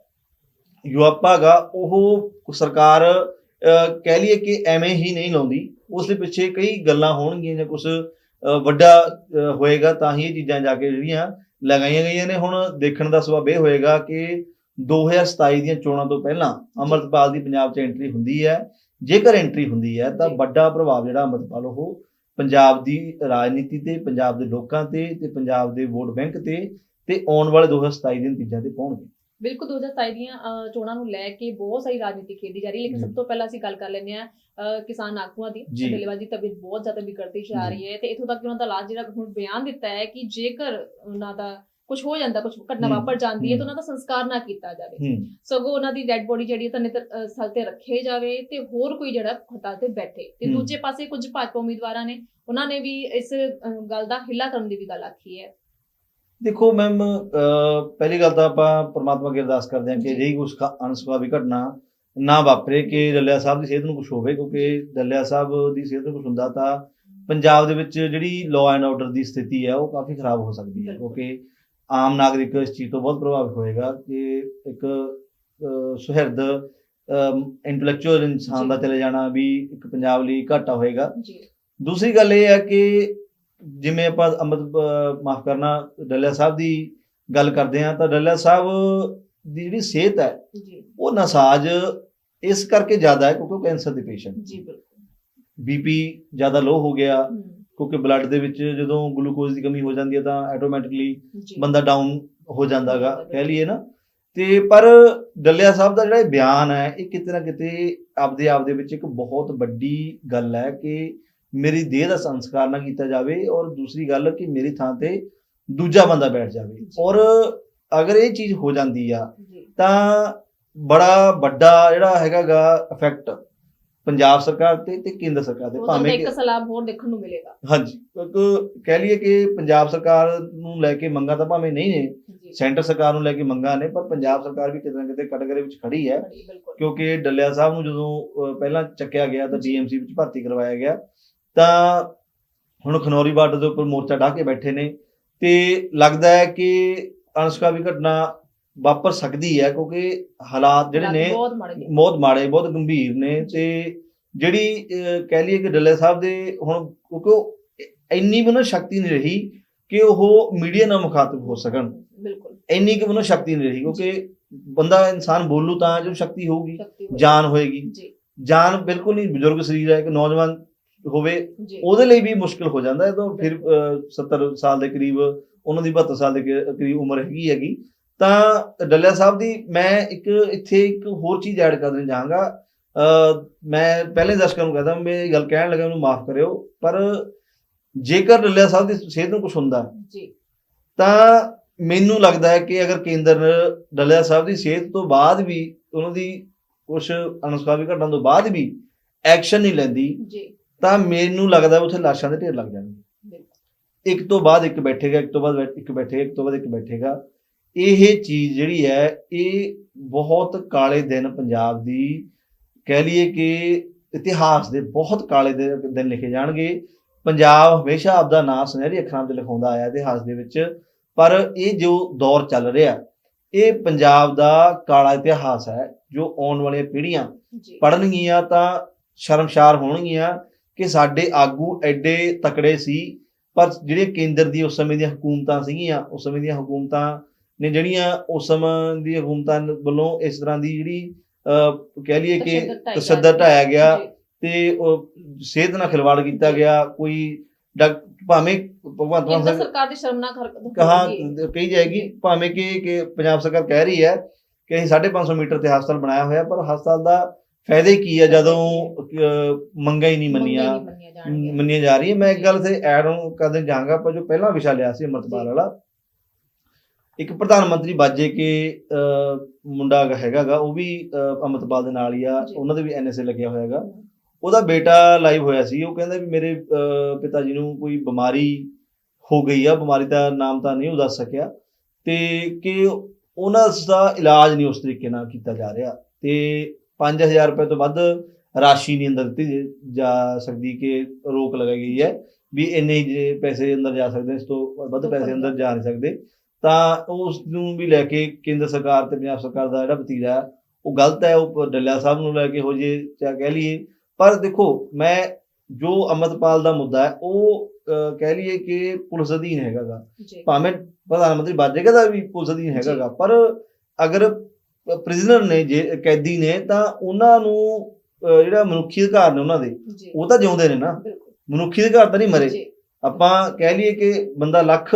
ਯੁਆਪਾ ਗਾ ਉਹ ਸਰਕਾਰ ਕਹਿ ਲਈਏ ਕਿ ਐਵੇਂ ਹੀ ਨਹੀਂ ਲਾਉਂਦੀ ਉਸ ਦੇ ਪਿੱਛੇ ਕਈ ਗੱਲਾਂ ਹੋਣਗੀਆਂ ਜਾਂ ਕੁਝ ਵੱਡਾ ਹੋਏਗਾ ਤਾਂ ਹੀ ਇਹ ਚੀਜ਼ਾਂ ਜਾ ਕੇ ਜਿਹੜੀਆਂ ਲਗਾਈਆਂ ਗਈਆਂ ਨੇ। ਹੁਣ ਦੇਖਣ ਦਾ ਸਬਬ ਇਹ ਹੋਏਗਾ ਕਿ 2027 ਦੀਆਂ ਚੋਣਾਂ ਤੋਂ ਪਹਿਲਾਂ ਅਮਰਤਪਾਲ ਦੀ ਪੰਜਾਬ 'ਚ ਐਂਟਰੀ ਹੁੰਦੀ ਹੈ। ਜੇਕਰ ਐਂਟਰੀ ਹੁੰਦੀ ਹੈ ਤਾਂ। ਵੱਡਾ ਪ੍ਰਭਾਵ ਜਿਹੜਾ ਅਮਰਤਪਾਲ ਉਹ ਪੰਜਾਬ ਦੀ ਰਾਜਨੀਤੀ ਤੇ ਪੰਜਾਬ ਦੇ ਲੋਕਾਂ ਤੇ ਤੇ ਪੰਜਾਬ ਦੇ ਵੋਟ ਬੈਂਕ ਤੇ ਤੇ ਆਉਣ ਵਾਲੇ 2027 ਦੇ ਨਤੀਜਿਆਂ ਤੇ ਪਾਉਣਗੇ। ਬਿਲਕੁਲ 2027 ਦੀਆਂ ਚੋਣਾਂ ਨੂੰ ਲੈ ਕੇ ਬਹੁਤ ਸਾਰੀ ਰਾਜਨੀਤੀ ਖੇਡੀ ਜਾ ਰਹੀ ਹੈ ਲੇਕਿਨ। ਸਭ ਤੋਂ ਪਹਿਲਾਂ ਅਸੀਂ ਗੱਲ ਕਰ ਲੈਂਦੇ ਅਹ, ਕਿਸਾਨ ਆਗੂਆਂ ਦੀ ਜੀ। ਡੱਲੇਵਾਲ ਦੀ ਤਬੀਅਤ ਬਹੁਤ ਜ਼ਿਆਦਾ ਵਿਗੜਦੀ ਜਾ ਰਹੀ ਹੈ ਤੇ ਇਥੋਂ ਤੱਕ ਕਿ ਉਹਨਾਂ ਦਾ ਲਾਜ ਜਿਹੜਾ ਹੁਣ ਬਿਆਨ ਦਿੱਤਾ ਹੈ ਕਿ ਜੇਕਰ ਉਹਨਾਂ ਦਾ ਕੁਝ ਹੋ ਜਾਂਦਾ ਕੁਝ ਘਟਨਾ ਵਾਪਰ ਜਾਂਦੀ ਹੈ। ਤਾਂ ਉਹਨਾਂ ਦਾ ਸੰਸਕਾਰ ਨਾ ਕੀਤਾ ਜਾਵੇ ਸਗੋਂ ਉਹਨਾਂ ਦੀ ਡੈੱਡ ਬੋਡੀ ਜਿਹੜੀ ਹੈ ਤਾਂ ਨਿਤਰ ਅਹ, ਸਥਲ ਤੇ ਰੱਖੇ ਜਾਵੇ ਤੇ ਹੋਰ ਕੋਈ ਜਿਹੜਾ ਹਸਪਤਾਲ ਤੇ ਬੈਠੇ ਤੇ। ਦੂਜੇ ਪਾਸੇ ਕੁਝ ਭਾਜਪਾ ਉਮੀਦਵਾਰਾਂ ਨੇ ਉਹਨਾਂ ਨੇ ਵੀ ਇਸ ਗੱਲ ਦਾ ਹਿੱਲਾ ਕਰਨ ਦੀ ਵੀ ਗੱਲ ਆਖੀ ਹੈ ਦੇਖੋ ਮੈਮ ਪਹਿਲੀ ਗੱਲ ਤਾਂ ਆਪਾਂ ਪ੍ਰਮਾਤਮਾ ਅੱਗੇ ਅਰਦਾਸ ਕਰਦੇ ਹਾਂ ਕਿ ਜੀ। ਅਜਿਹੀ ਕੁਝ ਅਨਸੁਖਾਵੀ ਘਟਨਾ ਨਾ ਵਾਪਰੇ ਕਿ ਡੱਲਿਆ ਸਾਹਿਬ ਦੀ ਸਿਹਤ ਨੂੰ ਕੁਝ ਹੋਵੇ ਕਿਉਂਕਿ ਡੱਲਿਆ ਸਾਹਿਬ ਦੀ ਸਿਹਤ ਨੂੰ ਕੁਝ ਹੁੰਦਾ ਤਾਂ ਪੰਜਾਬ ਦੇ ਵਿੱਚ ਜਿਹੜੀ ਲਾਅ ਐਂਡ ਆਰਡਰ ਦੀ ਸਥਿਤੀ ਹੈ ਉਹ ਕਾਫੀ ਖਰਾਬ ਹੋ ਸਕਦੀ ਹੈ। ਕਿਉਂਕਿ ਆਮ ਨਾਗਰਿਕ ਇਸ ਚੀਜ਼ ਤੋਂ ਬਹੁਤ ਪ੍ਰਭਾਵਿਤ ਹੋਏਗਾ ਕਿ ਇੱਕ ਸੁਹਿਰਦ ਇੰਟੈਲੈਕਚੁਅਲ ਇਨਸਾਨ ਦਾ। ਚਲੇ ਜਾਣਾ ਵੀ ਇੱਕ ਪੰਜਾਬ ਲਈ ਘਾਟਾ ਹੋਏਗਾ ਜੀ ਦੂਸਰੀ ਗੱਲ ਇਹ ਹੈ ਕਿ ਜਿਵੇਂ ਆਪਾਂ ਅਮਦ ਮਾਫ ਕਰਨਾ ਡੱਲਿਆ ਸਾਹਿਬ ਦੀ ਗੱਲ ਕਰਦੇ ਹਾਂ ਤਾਂ ਡੱਲਿਆ ਸਾਹਿਬ ਦੀ ਜਿਹੜੀ ਸਿਹਤ ਹੈ ਉਹ ਨਸਾਜ ਇਸ ਕਰਕੇ ਜ਼ਿਆਦਾ ਹੈ ਕਿਉਂਕਿ ਉਹ ਕੈਂਸਰ ਦੇ ਪੇਸ਼ੈਂਟ ਜੀ ਬਿਲਕੁਲ। ਬੀਪੀ ਜ਼ਿਆਦਾ ਲੋ ਹੋ ਗਿਆ ਕਿਉਂਕਿ ਬਲੱਡ ਦੇ ਵਿੱਚ ਜਦੋਂ ਗਲੂਕੋਜ਼ ਦੀ ਕਮੀ ਹੋ ਜਾਂਦੀ ਹੈ ਤਾਂ ਆਟੋਮੈਟਿਕਲੀ ਬੰਦਾ ਡਾਊਨ ਹੋ ਜਾਂਦਾਗਾ ਕਹਿ ਲਈਏ ਨਾ। ਤੇ ਪਰ ਡੱਲਿਆ ਸਾਹਿਬ ਦਾ ਜਿਹੜਾ ਬਿਆਨ ਹੈ ਇਹ ਕਿਤੇ ਨਾ ਕਿਤੇ ਆਪਦੇ ਆਪ ਦੇ ਵਿੱਚ ਇੱਕ ਬਹੁਤ ਵੱਡੀ ਗੱਲ ਹੈ ਕਿ ਮੇਰੀ ਦੇਹ ਦਾ ਸੰਸਕਾਰ ਨਾ ਕੀਤਾ ਜਾਵੇ ਔਰ ਦੂਸਰੀ ਗੱਲ ਕਿ ਮੇਰੀ ਥਾਂ ਤੇ ਦੂਜਾ ਬੰਦਾ ਬੈਠ ਜਾਵੇ। ਔਰ ਅਗਰ ਇਹ ਚੀਜ਼ ਹੋ ਜਾਂਦੀ ਆ ਤਾਂ ਬੜਾ ਵੱਡਾ ਜਿਹੜਾ ਹੈਗਾਗਾ ਇਫੈਕਟ ਪੰਜਾਬ ਸਰਕਾਰ ਤੇ ਤੇ ਕੇਂਦਰ ਸਰਕਾਰ ਤੇ ਭਾਵੇਂ ਇੱਕ ਕਿ ਸਲਾਮ ਹੋਰ ਦੇਖਣ ਨੂੰ ਮਿਲੇਗਾ। ਹਾਂਜੀ। ਕਿਉਂਕਿ ਕਹਿ ਲਈਏ ਕਿ ਪੰਜਾਬ ਸਰਕਾਰ ਨੂੰ ਲੈ ਕੇ ਮੰਗਾਂ ਤਾਂ ਭਾਵੇਂ ਨਹੀਂ ਨੇ ਸੈਂਟਰ ਸਰਕਾਰ ਨੂੰ ਲੈ ਕੇ ਮੰਗਾਂ ਨੇ ਪਰ ਪੰਜਾਬ ਸਰਕਾਰ ਵੀ ਕਿਤੇ ਨਾ ਕਿਤੇ ਕਟਗਰੇ ਵਿੱਚ ਖੜੀ ਹੈ। ਕਿਉਂਕਿ ਡੱਲਿਆ ਸਾਹਿਬ ਨੂੰ ਜਦੋਂ ਪਹਿਲਾਂ ਚੱਕਿਆ ਗਿਆ ਤਾਂ। ਡੀਐਮਸੀ ਵਿੱਚ ਭਰਤੀ ਕਰਵਾਇਆ ਗਿਆ। ਤਾਂ ਹੁਣ ਖਨੌਰੀ ਬਾਰਡਰ ਦੇ ਉੱਪਰ ਮੋਰਚਾ ਢਾਹ ਕੇ ਬੈਠੇ ਨੇ ਤੇ ਲੱਗਦਾ ਹੈ ਕਿ ਅਨਸੁਖਾਵੀ ਘਟਨਾ ਵਾਪਰ ਸਕਦੀ ਹੈ ਕਿਉਂਕਿ ਹਾਲਾਤ ਜਿਹੜੇ ਨੇ ਬਹੁਤ ਮਾੜੇ ਬਹੁਤ ਗੰਭੀਰ ਨੇ ਤੇ ਜਿਹੜੀ ਕਹਿ ਲਈਏ ਕਿ ਡੱਲੇ ਸਾਹਿਬ ਦੇ ਹੁਣ ਕਿਉਂਕਿ ਉਹ ਇੰਨੀ ਵੀ ਉਹਨਾਂ ਸ਼ਕਤੀ ਨਹੀਂ ਰਹੀ ਕਿ ਉਹ ਮੀਡੀਆ ਨਾਲ ਮੁਖਾਤਬ ਹੋ ਸਕਣ। ਬਿਲਕੁਲ। ਇੰਨੀ ਕਿ ਉਹਨਾਂ ਸ਼ਕਤੀ ਨਹੀਂ ਰਹੀ ਕਿਉਂਕਿ ਬੰਦਾ ਇਨਸਾਨ ਬੋਲੂ ਤਾਂ ਜੋ ਸ਼ਕਤੀ ਹੋਊਗੀ। ਜਾਨ ਹੋਏਗੀ। ਜੀ। ਜਾਨ ਬਿਲਕੁਲ ਨਹੀਂ ਬਜ਼ੁਰਗ ਸਰੀਰ ਹੈ ਇੱਕ ਨੌਜਵਾਨ ਹੋਵੇ ਉਹਦੇ ਲਈ ਵੀ ਮੁਸ਼ਕਲ ਹੋ ਜਾਂਦਾ ਤਾਂ ਫਿਰ ਅਹ, 70 ਸਾਲ ਦੇ ਕਰੀਬ ਉਹਨਾਂ ਦੀ 72 ਸਾਲ ਦੇ ਕਰੀਬ ਉਮਰ ਹੈਗੀ ਹੈਗੀ। ਤਾਂ ਡੱਲਿਆ ਸਾਹਿਬ ਦੀ ਮੈਂ ਇੱਕ ਇੱਥੇ ਇੱਕ ਹੋਰ ਚੀਜ਼ ਐਡ ਕਰਨੀ ਚਾਹਾਂਗਾ ਮੈਂ ਪਹਿਲੇ ਦਰਸ਼ਕਾਂ ਨੂੰ ਕਹਦਾ ਮੈਂ ਇਹ ਗੱਲ ਕਹਿਣ ਲੱਗਾ ਉਹਨੂੰ ਮਾਫ ਕਰਿਓ ਪਰ ਜੇਕਰ ਡੱਲਿਆ ਸਾਹਿਬ ਦੀ ਸਿਹਤ ਨੂੰ ਕੁਝ ਹੁੰਦਾ ਜੀ। ਤਾਂ ਮੈਨੂੰ ਲੱਗਦਾ ਹੈ ਕਿ ਅਗਰ ਕੇਂਦਰ ਡੱਲਿਆ ਸਾਹਿਬ ਦੀ ਸਿਹਤ ਤੋਂ ਬਾਅਦ ਵੀ ਉਹਨਾਂ ਦੀ ਕੁਝ ਅਨੁਸਕਾਵੀ ਘਟਨਾ ਤੋਂ ਬਾਅਦ ਵੀ ਐਕਸ਼ਨ ਨਹੀਂ ਲੈਂਦੀ ਜੀ। ਤਾਂ ਮੈਨੂੰ ਲੱਗਦਾ ਉੱਥੇ ਲਾਸ਼ਾਂ ਦੇ ਢੇਰ ਲੱਗ ਜਾਣਗੇ। ਇੱਕ ਤੋਂ ਬਾਅਦ ਇੱਕ ਬੈਠੇਗਾ ਇੱਕ ਤੋਂ ਬਾਅਦ ਇੱਕ ਬੈਠੇਗਾ ਇੱਕ ਤੋਂ ਬਾਅਦ ਇੱਕ ਬੈਠੇਗਾ। ਇਹ ਚੀਜ਼ ਜਿਹੜੀ ਹੈ ਇਹ ਬਹੁਤ ਕਾਲੇ ਦਿਨ ਪੰਜਾਬ ਦੀ ਕਹਿ ਲਈਏ ਕਿ ਇਤਿਹਾਸ ਦੇ ਬਹੁਤ ਕਾਲੇ ਦਿਨ ਲਿਖੇ ਜਾਣਗੇ। ਪੰਜਾਬ ਹਮੇਸ਼ਾ ਆਪਦਾ ਨਾਂ ਸੁਨਹਿਰੀ ਅੱਖਰਾਂ ਤੇ ਲਿਖਾਉਂਦਾ ਆਇਆ ਇਤਿਹਾਸ ਦੇ ਵਿੱਚ। ਪਰ ਇਹ ਜੋ ਦੌਰ ਚੱਲ ਰਿਹਾ ਇਹ ਪੰਜਾਬ ਦਾ ਕਾਲਾ ਇਤਿਹਾਸ ਹੈ ਜੋ ਆਉਣ ਵਾਲੀਆਂ ਪੀੜ੍ਹੀਆਂ ਪੜਨਗੀਆਂ ਤਾਂ ਸ਼ਰਮਸ਼ਾਰ ਹੋਣਗੀਆਂ। ਕਿ ਸਾਡੇ ਆਗੂ ਐਡੇ ਤਕੜੇ ਸੀ ਪਰ ਜਿਹੜੇ ਕੇਂਦਰ ਦੀ ਉਸ ਸਮੇਂ ਦੀਆਂ ਹਕੂਮਤਾਂ ਸੀਗੀਆਂ ਉਸ ਸਮੇਂ ਦੀਆਂ ਹਕੂਮਤਾਂ ਨੇ ਜਿਹੜੀਆਂ ਉਸ ਸਮੇਂ ਦੀ ਹਕੂਮਤਾਂ ਵੱਲੋਂ ਇਸ ਤਰ੍ਹਾਂ ਦੀ ਜਿਹੜੀ ਕਹਿ ਲਈਏ ਕਿ ਤਸ਼ੱਦਦ ਢਾਇਆ ਗਿਆ ਤੇ ਉਹ ਸਿਹਤ ਨਾਲ ਖਿਲਵਾੜ ਕੀਤਾ ਗਿਆ ਕੋਈ ਭਾਵੇਂ ਭਗਵੰਤ ਮਾਨ ਸਾਹਿਬ ਸਰਕਾਰ ਦੀ ਸ਼ਰਮਨਾਕ ਹਰਕਤ ਕਹਾ। ਕਹੀ ਜਾਏਗੀ ਭਾਵੇਂ ਕਿ ਕਿ ਪੰਜਾਬ ਸਰਕਾਰ ਕਹਿ ਰਹੀ ਹੈ ਕਿ ਅਸੀਂ 550 ਮੀਟਰ ਤੇ ਹਸਪਤਾਲ ਬਣਾਇਆ ਹੋਇਆ ਪਰ ਹਸਪਤਾਲ ਦਾ ਫਾਇਦਾ ਹੀ ਕੀ ਹੈ ਜਦੋਂ ਮੰਗਾਂ ਹੀ ਨਹੀਂ ਮੰਨੀਆਂ। ਮੰਨੀਆਂ ਜਾ ਰਹੀਆਂ। ਮੈਂ ਇੱਕ ਗੱਲ ਤੇ ਐਡ ਆਨ ਕਰਨ ਜਾਵਾਂਗਾ ਆਪਾਂ ਜੋ ਪਹਿਲਾ ਵਿਸ਼ਾ ਲਿਆ ਸੀ ਅਮਰਤਪਾਲ ਵਾਲਾ। ਇੱਕ ਪ੍ਰਧਾਨ ਮੰਤਰੀ ਬਾਜੇ ਕੇ ਮੁੰਡਾ ਹੈਗਾਗਾ ਉਹ ਵੀ ਅਮਰਤਪਾਲ ਦੇ ਨਾਲ ਹੀ ਆ। ਉਹਨਾਂ ਦੇ ਵੀ ਐਨਐਸਏ ਲੱਗਿਆ ਹੋਇਆਗਾ। ਉਹਦਾ ਬੇਟਾ ਲਾਈਵ ਹੋਇਆ ਸੀ। ਉਹ ਕਹਿੰਦਾ ਵੀ ਮੇਰੇ ਪਿਤਾ ਜੀ ਨੂੰ ਕੋਈ ਬਿਮਾਰੀ ਹੋ ਗਈ ਆ। ਬਿਮਾਰੀ ਦਾ ਨਾਮ ਤਾਂ ਨਹੀਂ ਉਹ ਦੱਸ ਸਕਿਆ। ਤੇ ਕਿ ਉਹਨਾਂ ਦਾ ਇਲਾਜ ਨਹੀਂ ਉਸ ਤਰੀਕੇ ਨਾਲ ਕੀਤਾ ਜਾ ਰਿਹਾ। ਤੇ 5000 ਰੁਪਏ ਤੋਂ ਵੱਧ ਰਾਸ਼ੀ ਨਹੀਂ ਅੰਦਰ ਦਿੱਤੀ ਜਾ ਸਕਦੀ ਕਿ ਰੋਕ ਲਗਾਈ ਗਈ ਹੈ ਵੀ ਇੰਨੇ ਹੀ ਜੇ ਪੈਸੇ ਅੰਦਰ ਜਾ ਸਕਦੇ ਇਸ ਤੋਂ ਵੱਧ ਪੈਸੇ ਅੰਦਰ ਜਾ ਨਹੀਂ ਸਕਦੇ ਤਾਂ ਉਸ ਨੂੰ ਵੀ ਲੈ ਕੇ ਕੇਂਦਰ ਸਰਕਾਰ ਤੇ ਪੰਜਾਬ ਸਰਕਾਰ ਦਾ ਜਿਹੜਾ ਵਤੀਰਾ ਉਹ ਗਲਤ ਹੈ ਉਹ ਡੱਲਿਆ ਸਾਹਿਬ ਨੂੰ ਲੈ ਕੇ ਹੋ ਜੇ ਚਾਹ ਕਹਿ ਲਈਏ। ਪਰ ਦੇਖੋ ਮੈਂ ਜੋ ਅਮਰਪਾਲ ਦਾ ਮੁੱਦਾ ਹੈ ਉਹ ਕਹਿ ਲਈਏ ਕਿ ਪੁਲਿਸ ਅਧੀਨ ਹੈਗਾਗਾ ਭਾਵੇਂ ਪ੍ਰਧਾਨ ਮੰਤਰੀ ਬਾਜੇਗਾ ਦਾ ਵੀ ਪੁਲਿਸ ਅਧੀਨ ਹੈਗਾਗਾ ਪਰ ਅਗਰ ਪ੍ਰਿਜ਼ਨਰ ਨੇ ਜੇ ਕੈਦੀ ਨੇ ਤਾਂ ਉਹਨਾਂ ਨੂੰ ਜਿਹੜਾ ਮਨੁੱਖੀ ਅਧਿਕਾਰ ਨੇ ਉਹਨਾਂ ਦੇ ਉਹ ਤਾਂ ਜਿਉਂਦੇ ਨੇ ਨਾ। ਮਨੁੱਖੀ ਅਧਿਕਾਰ ਤਾਂ ਨਹੀਂ ਮਰੇ। ਆਪਾਂ ਕਹਿ ਲਈਏ ਕਿ ਬੰਦਾ ਲੱਖ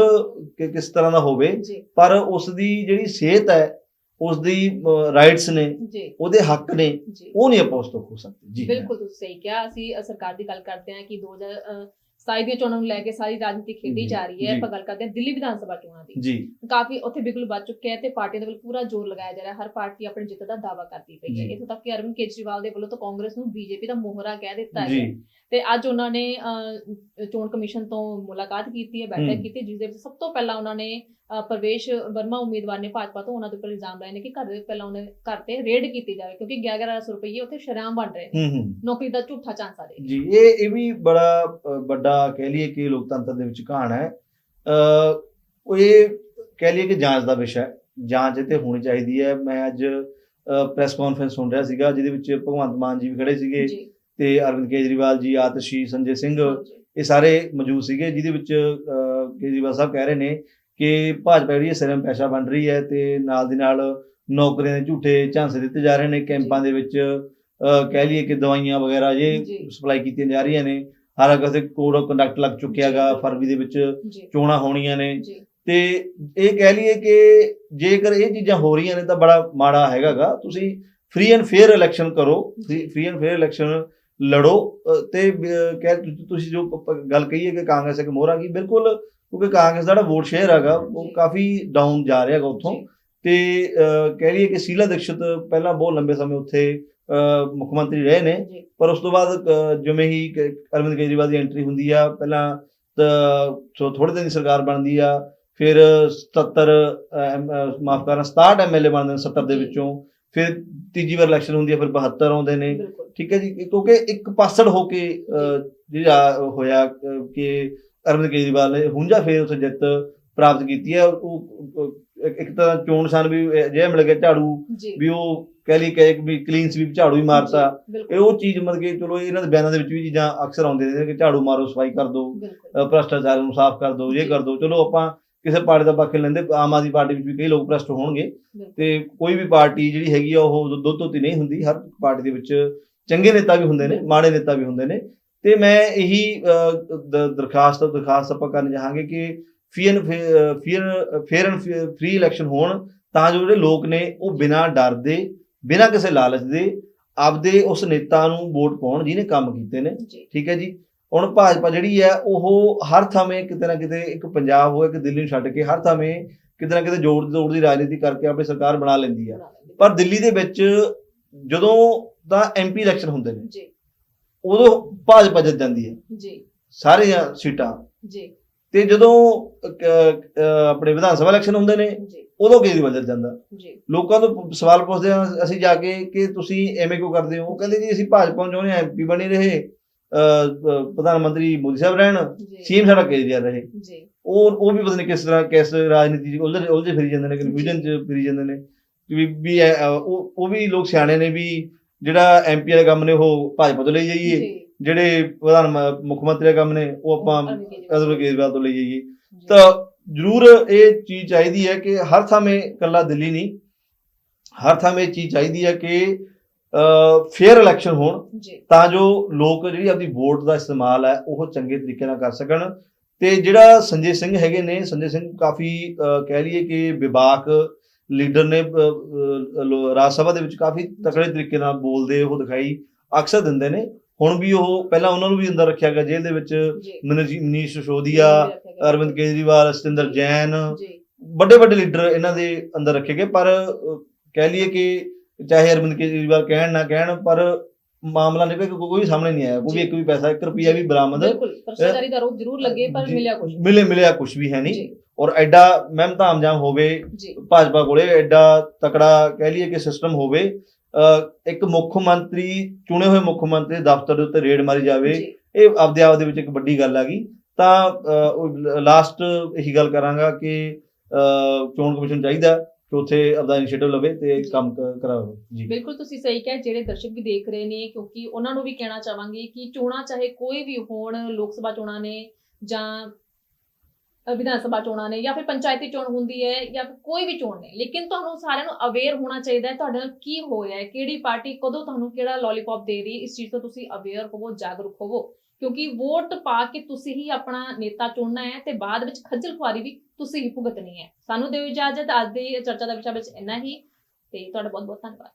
ਕਿਸ ਤਰ੍ਹਾਂ ਦਾ ਹੋਵੇ ਪਰ ਉਸ ਦੀ ਜਿਹੜੀ ਸਿਹਤ ਹੈ ਉਸ ਦੀ ਰਾਈਟਸ ਨੇ ਉਹਦੇ ਹੱਕ ਨੇ ਉਹ ਨਹੀਂ ਆਪਾਂ ਉਸ ਤੋਂ ਖੋ ਸਕਦੇ। ਜੀ। ਬਿਲਕੁਲ ਤੁਸੀਂ ਸਹੀ ਕਿਹਾ। ਅਸੀਂ ਸਰਕਾਰ ਦੀ ਗੱਲ ਕਰਦੇ ਹਾਂ ਕਿ 2027 ਦੀਆਂ ਚੋਣਾਂ ਨੂੰ ਲੈ ਕੇ ਸਾਰੀ ਰਾਜਨੀਤੀ ਖੇਡੀ ਜੀ, ਰਹੀ ਹੈ। ਆਪਾਂ ਗੱਲ ਕਰਦੇ ਹਾਂ ਦਿੱਲੀ ਵਿਧਾਨ ਸਭਾ ਚੋਣਾਂ ਦੀ। ਜੀ। ਕਾਫੀ ਉੱਥੇ ਬਿਗਲ ਵੱਜ ਚੁੱਕਿਆ ਹੈ ਤੇ ਪਾਰਟੀਆਂ ਦੇ ਵੱਲ ਪੂਰਾ ਜ਼ੋਰ ਲਗਾਇਆ ਜਾ ਰਿਹਾ। ਹਰ ਪਾਰਟੀ ਆਪਣੀ ਜਿੱਤ ਦਾ ਦਾਅਵਾ ਕਰਦੀ ਪਈ ਹੈ। ਇੱਥੋਂ ਤੱਕ ਕਿ ਅਰਵਿੰਦ ਕੇਜਰੀਵਾਲ ਦੇ ਵੱਲੋਂ ਤਾਂ ਕਾਂਗਰਸ ਨੂੰ ਬੀਜੇਪੀ ਦਾ ਮੋਹਰਾ ਕਹਿ ਦਿੱਤਾ ਹੈ। ਤੇ ਅੱਜ ਉਹਨਾਂ ਨੇ ਚੋਣ ਕਮਿਸ਼ਨ ਤੋਂ ਮੁਲਾਕਾਤ ਕੀਤੀ ਹੈ ਬੈਠਕ। ਕੀਤੀ ਜਿਸ ਦੇ ਵਿੱਚ ਸਭ ਤੋਂ ਪਹਿਲਾਂ ਉਹਨਾਂ ਨੇ ਪ੍ਰਵੇਸ਼ ਵਰਮਾ ਉਮੀਦਵਾਰ ਨੇ ਭਾਜਪਾ ਤੋਂ ਉਹਨਾਂ ਦੇ ਉੱਪਰ ਇਲਜ਼ਾਮ ਲਾਏ ਨੇ ਕਿ ਘਰ ਦੇ ਪਹਿਲਾਂ ਉਹਨੇ ਘਰ ਤੇ ਰੇਡ ਕੀਤੀ ਜਾਵੇ ਕਿਉਂਕਿ 11-1100 ਰੁਪਏ ਉੱਥੇ ਸ਼ਰਾਮ ਬਣ ਰਹੇ ਨੇ। ਨੌਕਰੀ ਦਾ ਝੂਠਾ ਚਾਂਸਾ ਦੇ ਜੀ ਇਹ ਇਹ ਵੀ ਬੜਾ ਵੱਡਾ ਕਹਿ ਲਈਏ ਕਿ ਲੋਕਤੰਤਰ ਦੇ ਵਿੱਚ ਕਹਾਣ ਹੈ। ਅ, ਉਹ ਇਹ ਕਹਿ ਲਈਏ ਕਿ ਜਾਂਚ ਦਾ ਵਿਸ਼ਾ ਹੈ। ਜਾਂਚ ਇਹ ਤੇ ਹੋਣੀ ਚਾਹੀਦੀ ਹੈ। ਮੈਂ ਅੱਜ ਪ੍ਰੈਸ ਕਾਨਫਰੰਸ ਸੁਣ ਰਿਹਾ ਸੀਗਾ ਜਿਹਦੇ ਵਿੱਚ ਭਗਵੰਤ ਮਾਨ ਜੀ ਵੀ ਖੜੇ ਸੀਗੇ ਤੇ ਅਰਵਿੰਦ ਕੇਜਰੀਵਾਲ ਜੀ ਆਤਸ਼ੀ ਸੰਜੇ ਸਿੰਘ ਇਹ ਸਾਰੇ ਮੌਜੂਦ ਸੀਗੇ ਜਿਹਦੇ ਵਿੱਚ ਕੇਜਰੀਵਾਲ ਸਾਹਿਬ ਕਹਿ ਰਹੇ ਨੇ ਕਿ ਭਾਜਪਾ ਜਿਹੜੀ ਸਿਰਮ ਪੈਸਾ ਬਣ ਰਹੀ ਹੈ ਤੇ ਨਾਲ ਦੀ ਨਾਲ ਨੌਕਰੀਆਂ ਦੇ ਝੂਠੇ ਝਾਂਸੇ ਦਿੱਤੇ ਜਾ ਰਹੇ ਨੇ ਕੈਂਪਾਂ ਦੇ ਵਿੱਚ ਕਹਿ ਲਈਏ ਕਿ ਦਵਾਈਆਂ ਵਗੈਰਾ ਜੀ। ਸਪਲਾਈ ਕੀਤੀਆਂ ਜਾ ਰਹੀਆਂ ਨੇ। ਹਾਲਾਂਕਿ ਕੋਡ ਆਫ ਕੰਡਕਟ ਲੱਗ ਚੁੱਕਿਆਗਾ। ਫਰਵਰੀ ਦੇ ਵਿੱਚ ਚੋਣਾਂ ਹੋਣੀਆਂ ਨੇ। ਤੇ ਇਹ ਕਹਿ ਲਈਏ ਕਿ ਜੇਕਰ ਇਹ ਚੀਜ਼ਾਂ ਹੋ ਰਹੀਆਂ ਨੇ ਤਾਂ ਬੜਾ ਮਾੜਾ ਹੈਗਾਗਾ ਤੁਸੀਂ ਫ੍ਰੀ ਐਂਡ ਫੇਅਰ ਇਲੈਕਸ਼ਨ ਕਰੋ। ਫ੍ਰੀ ਐਂਡ ਫੇਅਰ ਇਲੈਕਸ਼ਨ ਲੜੋ। ਤੇ ਕਹਿ ਤੁਸੀਂ- ਜੋ ਗੱਲ ਕਹੀ ਹੈ ਕਿ ਕਾਂਗਰਸ ਇੱਕ ਮੋਹਰਾ ਕੀ ਬਿਲਕੁਲ ਕਿਉਂਕਿ ਕਾਂਗਰਸ ਦਾ ਜਿਹੜਾ ਵੋਟ ਸ਼ੇਅਰ ਹੈਗਾ ਉਹ। ਕਾਫੀ ਡਾਊਨ ਜਾ ਰਿਹਾ ਹੈਗਾ ਉੱਥੋਂ। ਤੇ ਕਹਿ ਲਈਏ ਕਿ ਸ਼ੀਲਾ ਦੀਕਸ਼ਿਤ ਪਹਿਲਾਂ ਬਹੁਤ ਲੰਬੇ ਸਮੇਂ ਉੱਥੇ ਮੁੱਖ ਮੰਤਰੀ ਰਹੇ ਨੇ। ਪਰ ਉਸ ਤੋਂ ਬਾਅਦ ਜਿਵੇਂ ਹੀ ਅਰਵਿੰਦ ਕੇਜਰੀਵਾਲ ਦੀ ਐਂਟਰੀ ਹੁੰਦੀ ਆ ਪਹਿਲਾਂ ਤਾਂ ਥੋੜੇ ਦਿਨ ਦੀ ਸਰਕਾਰ ਬਣਦੀ ਆ ਫਿਰ 77 ਮਾਫ ਕਰਨਾ 67 ਐਮਐਲਏ ਬਣਦੇ ਨੇ 70 ਦੇ। ਵਿੱਚੋਂ। ਫਿਰ ਤੀਜੀ ਵਾਰ ਇਲੈਕਸ਼ਨ ਹੁੰਦੀ ਆ ਫਿਰ 72 ਆਉਂਦੇ ਨੇ। ਠੀਕ ਹੈ ਜੀ? ਕਿਉਂਕਿ ਇੱਕ ਪਾਸੜ ਹੋ ਕੇ ਜਿਹੜਾ ਹੋਇਆ ਕਿ ਅਰਵਿੰਦ ਕੇਜਰੀਵਾਲ ਨੇ ਹੁੰਜਾ ਫੇਰ ਉਸ ਜਿੱਤ ਪ੍ਰਾਪਤ ਕੀਤੀ ਹੈ। ਉਹ ਇੱਕ ਤਾਂ ਚੋਣ ਨਿਸ਼ਾਨ ਵੀ ਜੇ ਮਿਲ ਗਿਆ ਝਾੜੂ ਵੀ ਉਹ ਕਹਿ ਲਈ ਕਿ ਵੀ ਕਲੀਨ ਸਵੀਪ ਝਾੜੂ ਹੀ ਮਾਰਤਾ। ਇਹ ਉਹ ਚੀਜ਼ ਮਤਲਬ ਕਿ ਚਲੋ ਇਹਨਾਂ ਦੇ ਬਿਆਨਾਂ ਦੇ ਵਿੱਚ ਵੀ ਚੀਜ਼ਾਂ ਅਕਸਰ ਆਉਂਦੀਆਂ ਨੇ ਕਿ ਝਾੜੂ ਮਾਰੋ ਸਫ਼ਾਈ ਕਰ ਦਿਓ ਅ, ਭ੍ਰਸ਼ਟਾਚਾਰ ਨੂੰ ਸਾਫ਼ ਕਰ ਦਿਓ ਇਹ। ਕਰ ਦਿਓ ਚਲੋ ਆਪਾਂ ਕਿਸੇ ਪਾਰਟੀ ਦਾ ਪੱਖ ਲੈਂਦੇ ਆਮ ਆਦਮੀ ਪਾਰਟੀ ਵਿੱਚ ਵੀ ਕਈ ਲੋਕ ਭ੍ਰਸ਼ਟ ਹੋਣਗੇ। ਤੇ ਕੋਈ ਵੀ ਪਾਰਟੀ ਜਿਹੜੀ ਹੈਗੀ ਆ ਉਹ ਦੁੱਧ ਧੋਤੀ ਨਹੀਂ ਹੁੰਦੀ ਹਰ ਪਾਰਟੀ ਦੇ ਵਿੱਚ ਚੰਗੇ ਨੇਤਾ ਵੀ ਹੁੰਦੇ ਨੇ। ਮਾੜੇ ਨੇਤਾ ਵੀ ਹੁੰਦੇ ਨੇ। ਤੇ ਮੈਂ ਇਹੀ ਦ- ਦਰਖਾਸਤ ਦਰਖਾਸਤ ਆਪਾਂ ਕਰਨ ਚਾਹਾਂਗੇ ਕਿ fear fear fair and free election ਹੋਣ ਤਾਂ ਜੋ ਜਿਹੜੇ ਲੋਕ ਨੇ ਉਹ ਬਿਨਾਂ ਡਰ ਦੇ ਬਿਨਾਂ ਕਿਸੇ ਲਾਲਚ ਦੇ ਆਪਦੇ ਉਸ ਨੇਤਾ ਨੂੰ ਵੋਟ ਪਾਉਣ ਜਿਹਨੇ ਕੰਮ ਕੀਤੇ ਨੇ। ਠੀਕ ਹੈ ਜੀ? ਹੁਣ ਭਾਜਪਾ ਜਿਹੜੀ ਹੈ ਉਹ ਹਰ ਥਾਵੇਂ ਕਿਤੇ ਨਾ ਕਿਤੇ ਇੱਕ ਪੰਜਾਬ ਹੋਵੇ ਕਿ ਦਿੱਲੀ ਨੂੰ ਛੱਡ ਕੇ ਹਰ ਥਾਵੇਂ ਕਿਤੇ ਨਾ ਕਿਤੇ ਜੋੜ ਜੋੜ ਦੀ ਰਾਜਨੀਤੀ ਕਰਕੇ ਆਪਣੀ ਸਰਕਾਰ ਬਣਾ ਲੈਂਦੀ ਹੈ। ਪਰ ਦਿੱਲੀ ਦੇ ਵਿੱਚ ਜਦੋਂ ਤਾਂ ਐਮਪੀ ਇਲੈਕਸ਼ਨ ਹੁੰਦੇ ਨੇ। ਜੀ। ਉਦੋਂ ਭਾਜਪਾ ਜਿੱਤ ਜਾਂਦੀ ਹੈ। ਜੀ। ਸਾਰੀਆਂ ਸੀਟਾਂ। ਜੀ। ਤੇ ਜਦੋਂ ਆਪਣੇ ਵਿਧਾਨ ਸਭਾ ਇਲੈਕਸ਼ਨ ਹੁੰਦੇ ਨੇ ਜੀ। ਉਦੋਂ ਕੇਜਰੀਵਾਲ ਜਿੱਤ ਜਾਂਦਾ। ਜੀ। ਲੋਕਾਂ ਤੋਂ ਸਵਾਲ ਪੁੱਛਦੇ ਹਾਂ ਅਸੀਂ ਜਾ ਕੇ ਕਿ ਤੁਸੀਂ ਐਵੇਂ ਕਿਉਂ ਕਰਦੇ ਹੋ? ਉਹ ਕਹਿੰਦੇ ਜੀ ਅਸੀਂ ਭਾਜਪਾ ਨੂੰ ਚਾਹੁੰਦੇ ਹਾਂ ਐਮਪੀ ਬਣੀ ਰਹੇ। ਪ੍ਰਧਾਨ ਮੰਤਰੀ ਮੋਦੀ ਸਾਹਿਬ ਰਹਿਣ ਜੀ। ਸੀਐਮ ਸਾਡਾ ਕੇਜਰੀਵਾਲ ਰਹੇ। ਜੀ। ਉਹ ਉਹ ਵੀ ਪਤਾ ਨਹੀਂ ਕਿਸ ਤਰ੍ਹਾਂ ਕਿਸ ਰਾਜਨੀਤੀ ਚ ਉਲਝੇ ਉਲਝੇ ਫਿਰੀ ਜਾਂਦੇ ਨੇ ਕਨਫਿਊਜ਼ਨ ਚ ਫਿਰੀ ਜਾਂਦੇ ਨੇ। ਵੀ ਵੀ ਇਹ, ਅ, ਉਹ ਉਹ ਵੀ ਲੋਕ ਸਿਆਣੇ ਨੇ ਵੀ ਜਿਹੜਾ ਐਮਪੀ ਵਾਲੇ ਕੰਮ ਨੇ ਉਹ ਭਾਜਪਾ ਤੋਂ ਲਈ ਜਾਈਏ ਜੀ ਜਿਹੜੇ ਪ੍ਰਧਾਨ ਮ- ਮੁੱਖ ਮੰਤਰੀ ਦੇ ਕੰਮ ਨੇ ਉਹ ਆਪਾਂ ਅਰਵਿੰਦ ਕੇਜਰੀਵਾਲ। ਤੋਂ ਲਈ ਜਾਈਏ। ਤਾਂ ਜ਼ਰੂਰ ਇਹ ਚੀਜ਼ ਚਾਹੀਦੀ ਹੈ ਕਿ ਹਰ ਥਾਵੇਂ ਇਕੱਲਾ ਦਿੱਲੀ ਨਹੀਂ ਹਰ ਥਾਵੇਂ ਇਹ ਚੀਜ਼ ਚਾਹੀਦੀ ਹੈ ਕਿ ਫੇਅਰ ਇਲੈਕਸ਼ਨ ਹੋਣ ਜੀ ਤਾਂ ਜੋ ਲੋਕ ਜਿਹੜੀ ਆਪਦੀ ਵੋਟ ਦਾ ਇਸਤੇਮਾਲ ਹੈ ਉਹ ਚੰਗੇ ਤਰੀਕੇ ਨਾਲ ਕਰ ਸਕਣ ਤੇ ਜਿਹੜਾ ਸੰਜੇ ਸਿੰਘ ਹੈਗੇ ਨੇ ਸੰਜੇ ਸਿੰਘ ਕਾਫੀ ਅਹ, ਕਹਿ ਲਈਏ ਕਿ ਵਿਵਾਕ ਲੀਡਰ ਨੇ ਰਾਜ ਸਭਾ ਦੇ ਵਿੱਚ ਕਾਫੀ ਤਕੜੇ ਤਰੀਕੇ ਨਾਲ ਬੋਲਦੇ ਉਹ ਦਿਖਾਈ ਅਕਸਰ ਦਿੰਦੇ ਨੇ। ਹੁਣ ਵੀ ਉਹ ਪਹਿਲਾਂ ਉਹਨਾਂ ਨੂੰ ਵੀ ਅੰਦਰ ਰੱਖਿਆ ਗਿਆ ਜੇਲ੍ਹ ਦੇ ਵਿੱਚ। ਮਨੀਸ਼ ਸਿਸੋਦੀਆ ਅਰਵਿੰਦ ਕੇਜਰੀਵਾਲ ਸਤਿੰਦਰ ਜੈਨ। ਵੱਡੇ ਵੱਡੇ ਲੀਡਰ ਇਹਨਾਂ ਦੇ ਅੰਦਰ ਰੱਖੇ ਗਏ ਪਰ ਕਹਿ ਲਈਏ ਕਿ ਚਾਹੇ ਅਰਵਿੰਦ ਕੇਜਰੀਵਾਲ ਕਹਿਣ ਨਾ ਕਹਿਣ ਪਰ ਮਾਮਲਾ ਨਿਕਲਿਆ ਕਿ ਕੋਈ ਸਾਹਮਣੇ ਨਹੀਂ ਆਇਆ। ਕੋਈ। ਇੱਕ ਵੀ ਪੈਸਾ 1 ਰੁਪਿਆ ਵੀ ਬਰਾਮਦ। ਬਿਲਕੁਲ। ਭ੍ਰਸ਼ਟਾਚਾਰੀ ਦਾ ਆਰੋਪ ਜ਼ਰੂਰ ਲੱਗੇ ਪਰ ਮਿਲਿਆ ਕੁਝ ਮਿਲੇ ਮਿਲਿਆ ਕੁਝ ਵੀ ਹੈ ਨਹੀਂ। ਔਰ ਐਡਾ ਮਹਿਮ ਧਾਮਜਾਮ ਹੋਵੇ ਭਾਜਪਾ ਕੋਲੇ ਐਡਾ ਤਕੜਾ ਕਹਿ ਲਈਏ ਕਿ ਸਿਸਟਮ ਹੋਵੇ ਇੱਕ ਮੁੱਖ ਮੰਤਰੀ ਚੁਣੇ ਹੋਏ ਮੁੱਖ ਮੰਤਰੀ ਦੇ ਦਫ਼ਤਰ ਦੇ ਉੱਤੇ ਰੇਡ ਮਾਰੀ ਜਾਵੇ ਇਹ ਆਪਦੇ ਆਪ ਦੇ ਵਿੱਚ ਇੱਕ ਵੱਡੀ ਗੱਲ ਆ ਗਈ। ਤਾਂ ਲਾਸਟ ਇਹੀ ਗੱਲ ਕਰਾਂਗਾ ਕਿ ਚੋਣ ਕਮਿਸ਼ਨ ਚਾਹੀਦਾ ਕਿ ਉੱਥੇ ਆਪਦਾ ਇਨੀਸ਼ੀਏਟਿਵ ਲਵੇ ਤੇ। ਕੰਮ ਕਰਾਵੇ। ਜੀ। ਬਿਲਕੁਲ ਤੁਸੀਂ ਸਹੀ ਕਿਹਾ ਜਿਹੜੇ ਦਰਸ਼ਕ ਵੀ ਦੇਖ ਰਹੇ ਨੇ ਕਿਉਂਕਿ ਉਹਨਾਂ ਨੂੰ ਵੀ ਕਹਿਣਾ ਚਾਹਾਂਗੇ ਕਿ ਚੋਣਾਂ ਚਾਹੇ ਕੋਈ ਵੀ ਹੋਣ ਲੋਕ ਸਭਾ ਚੋਣਾਂ ਨੇ ਜਾਂ ਵਿਧਾਨ ਸਭਾ ਚੋਣਾਂ ਨੇ ਜਾਂ ਫਿਰ ਪੰਚਾਇਤੀ ਚੋਣ ਹੁੰਦੀ ਹੈ ਜਾਂ ਫਿਰ ਕੋਈ ਵੀ ਚੋਣ ਨੇ, ਲੇਕਿਨ ਤੁਹਾਨੂੰ ਸਾਰਿਆਂ ਨੂੰ ਅਵੇਅਰ ਹੋਣਾ ਚਾਹੀਦਾ ਹੈ ਤੁਹਾਡੇ ਨਾਲ ਕੀ ਹੋਇਆ ਹੈ, ਕਿਹੜੀ ਪਾਰਟੀ ਕਦੋਂ ਤੁਹਾਨੂੰ ਕਿਹੜਾ ਲੋਲੀਪੌਪ ਦੇ ਰਹੀ ਇਸ ਚੀਜ਼ ਤੋਂ ਤੁਸੀਂ ਅਵੇਅਰ ਹੋਵੋ, ਜਾਗਰੂਕ ਹੋਵੋ, ਕਿਉਂਕਿ ਵੋਟ ਪਾ ਕੇ ਤੁਸੀਂ ਹੀ ਆਪਣਾ ਨੇਤਾ ਚੁਣਨਾ ਹੈ ਤੇ ਬਾਅਦ ਵਿੱਚ ਖੱਜਲ ਖੁਆਰੀ ਵੀ ਤੁਸੀਂ ਹੀ ਭੁਗਤਣੀ ਹੈ। ਸਾਨੂੰ ਦਿਓ ਇਜਾਜ਼ਤ, ਅੱਜ ਦੀ ਚਰਚਾ ਦਾ ਵਿਸ਼ਾ ਵਿੱਚ ਇੰਨਾ ਹੀ, ਤੇ ਤੁਹਾਡਾ ਬਹੁਤ ਬਹੁਤ ਧੰਨਵਾਦ।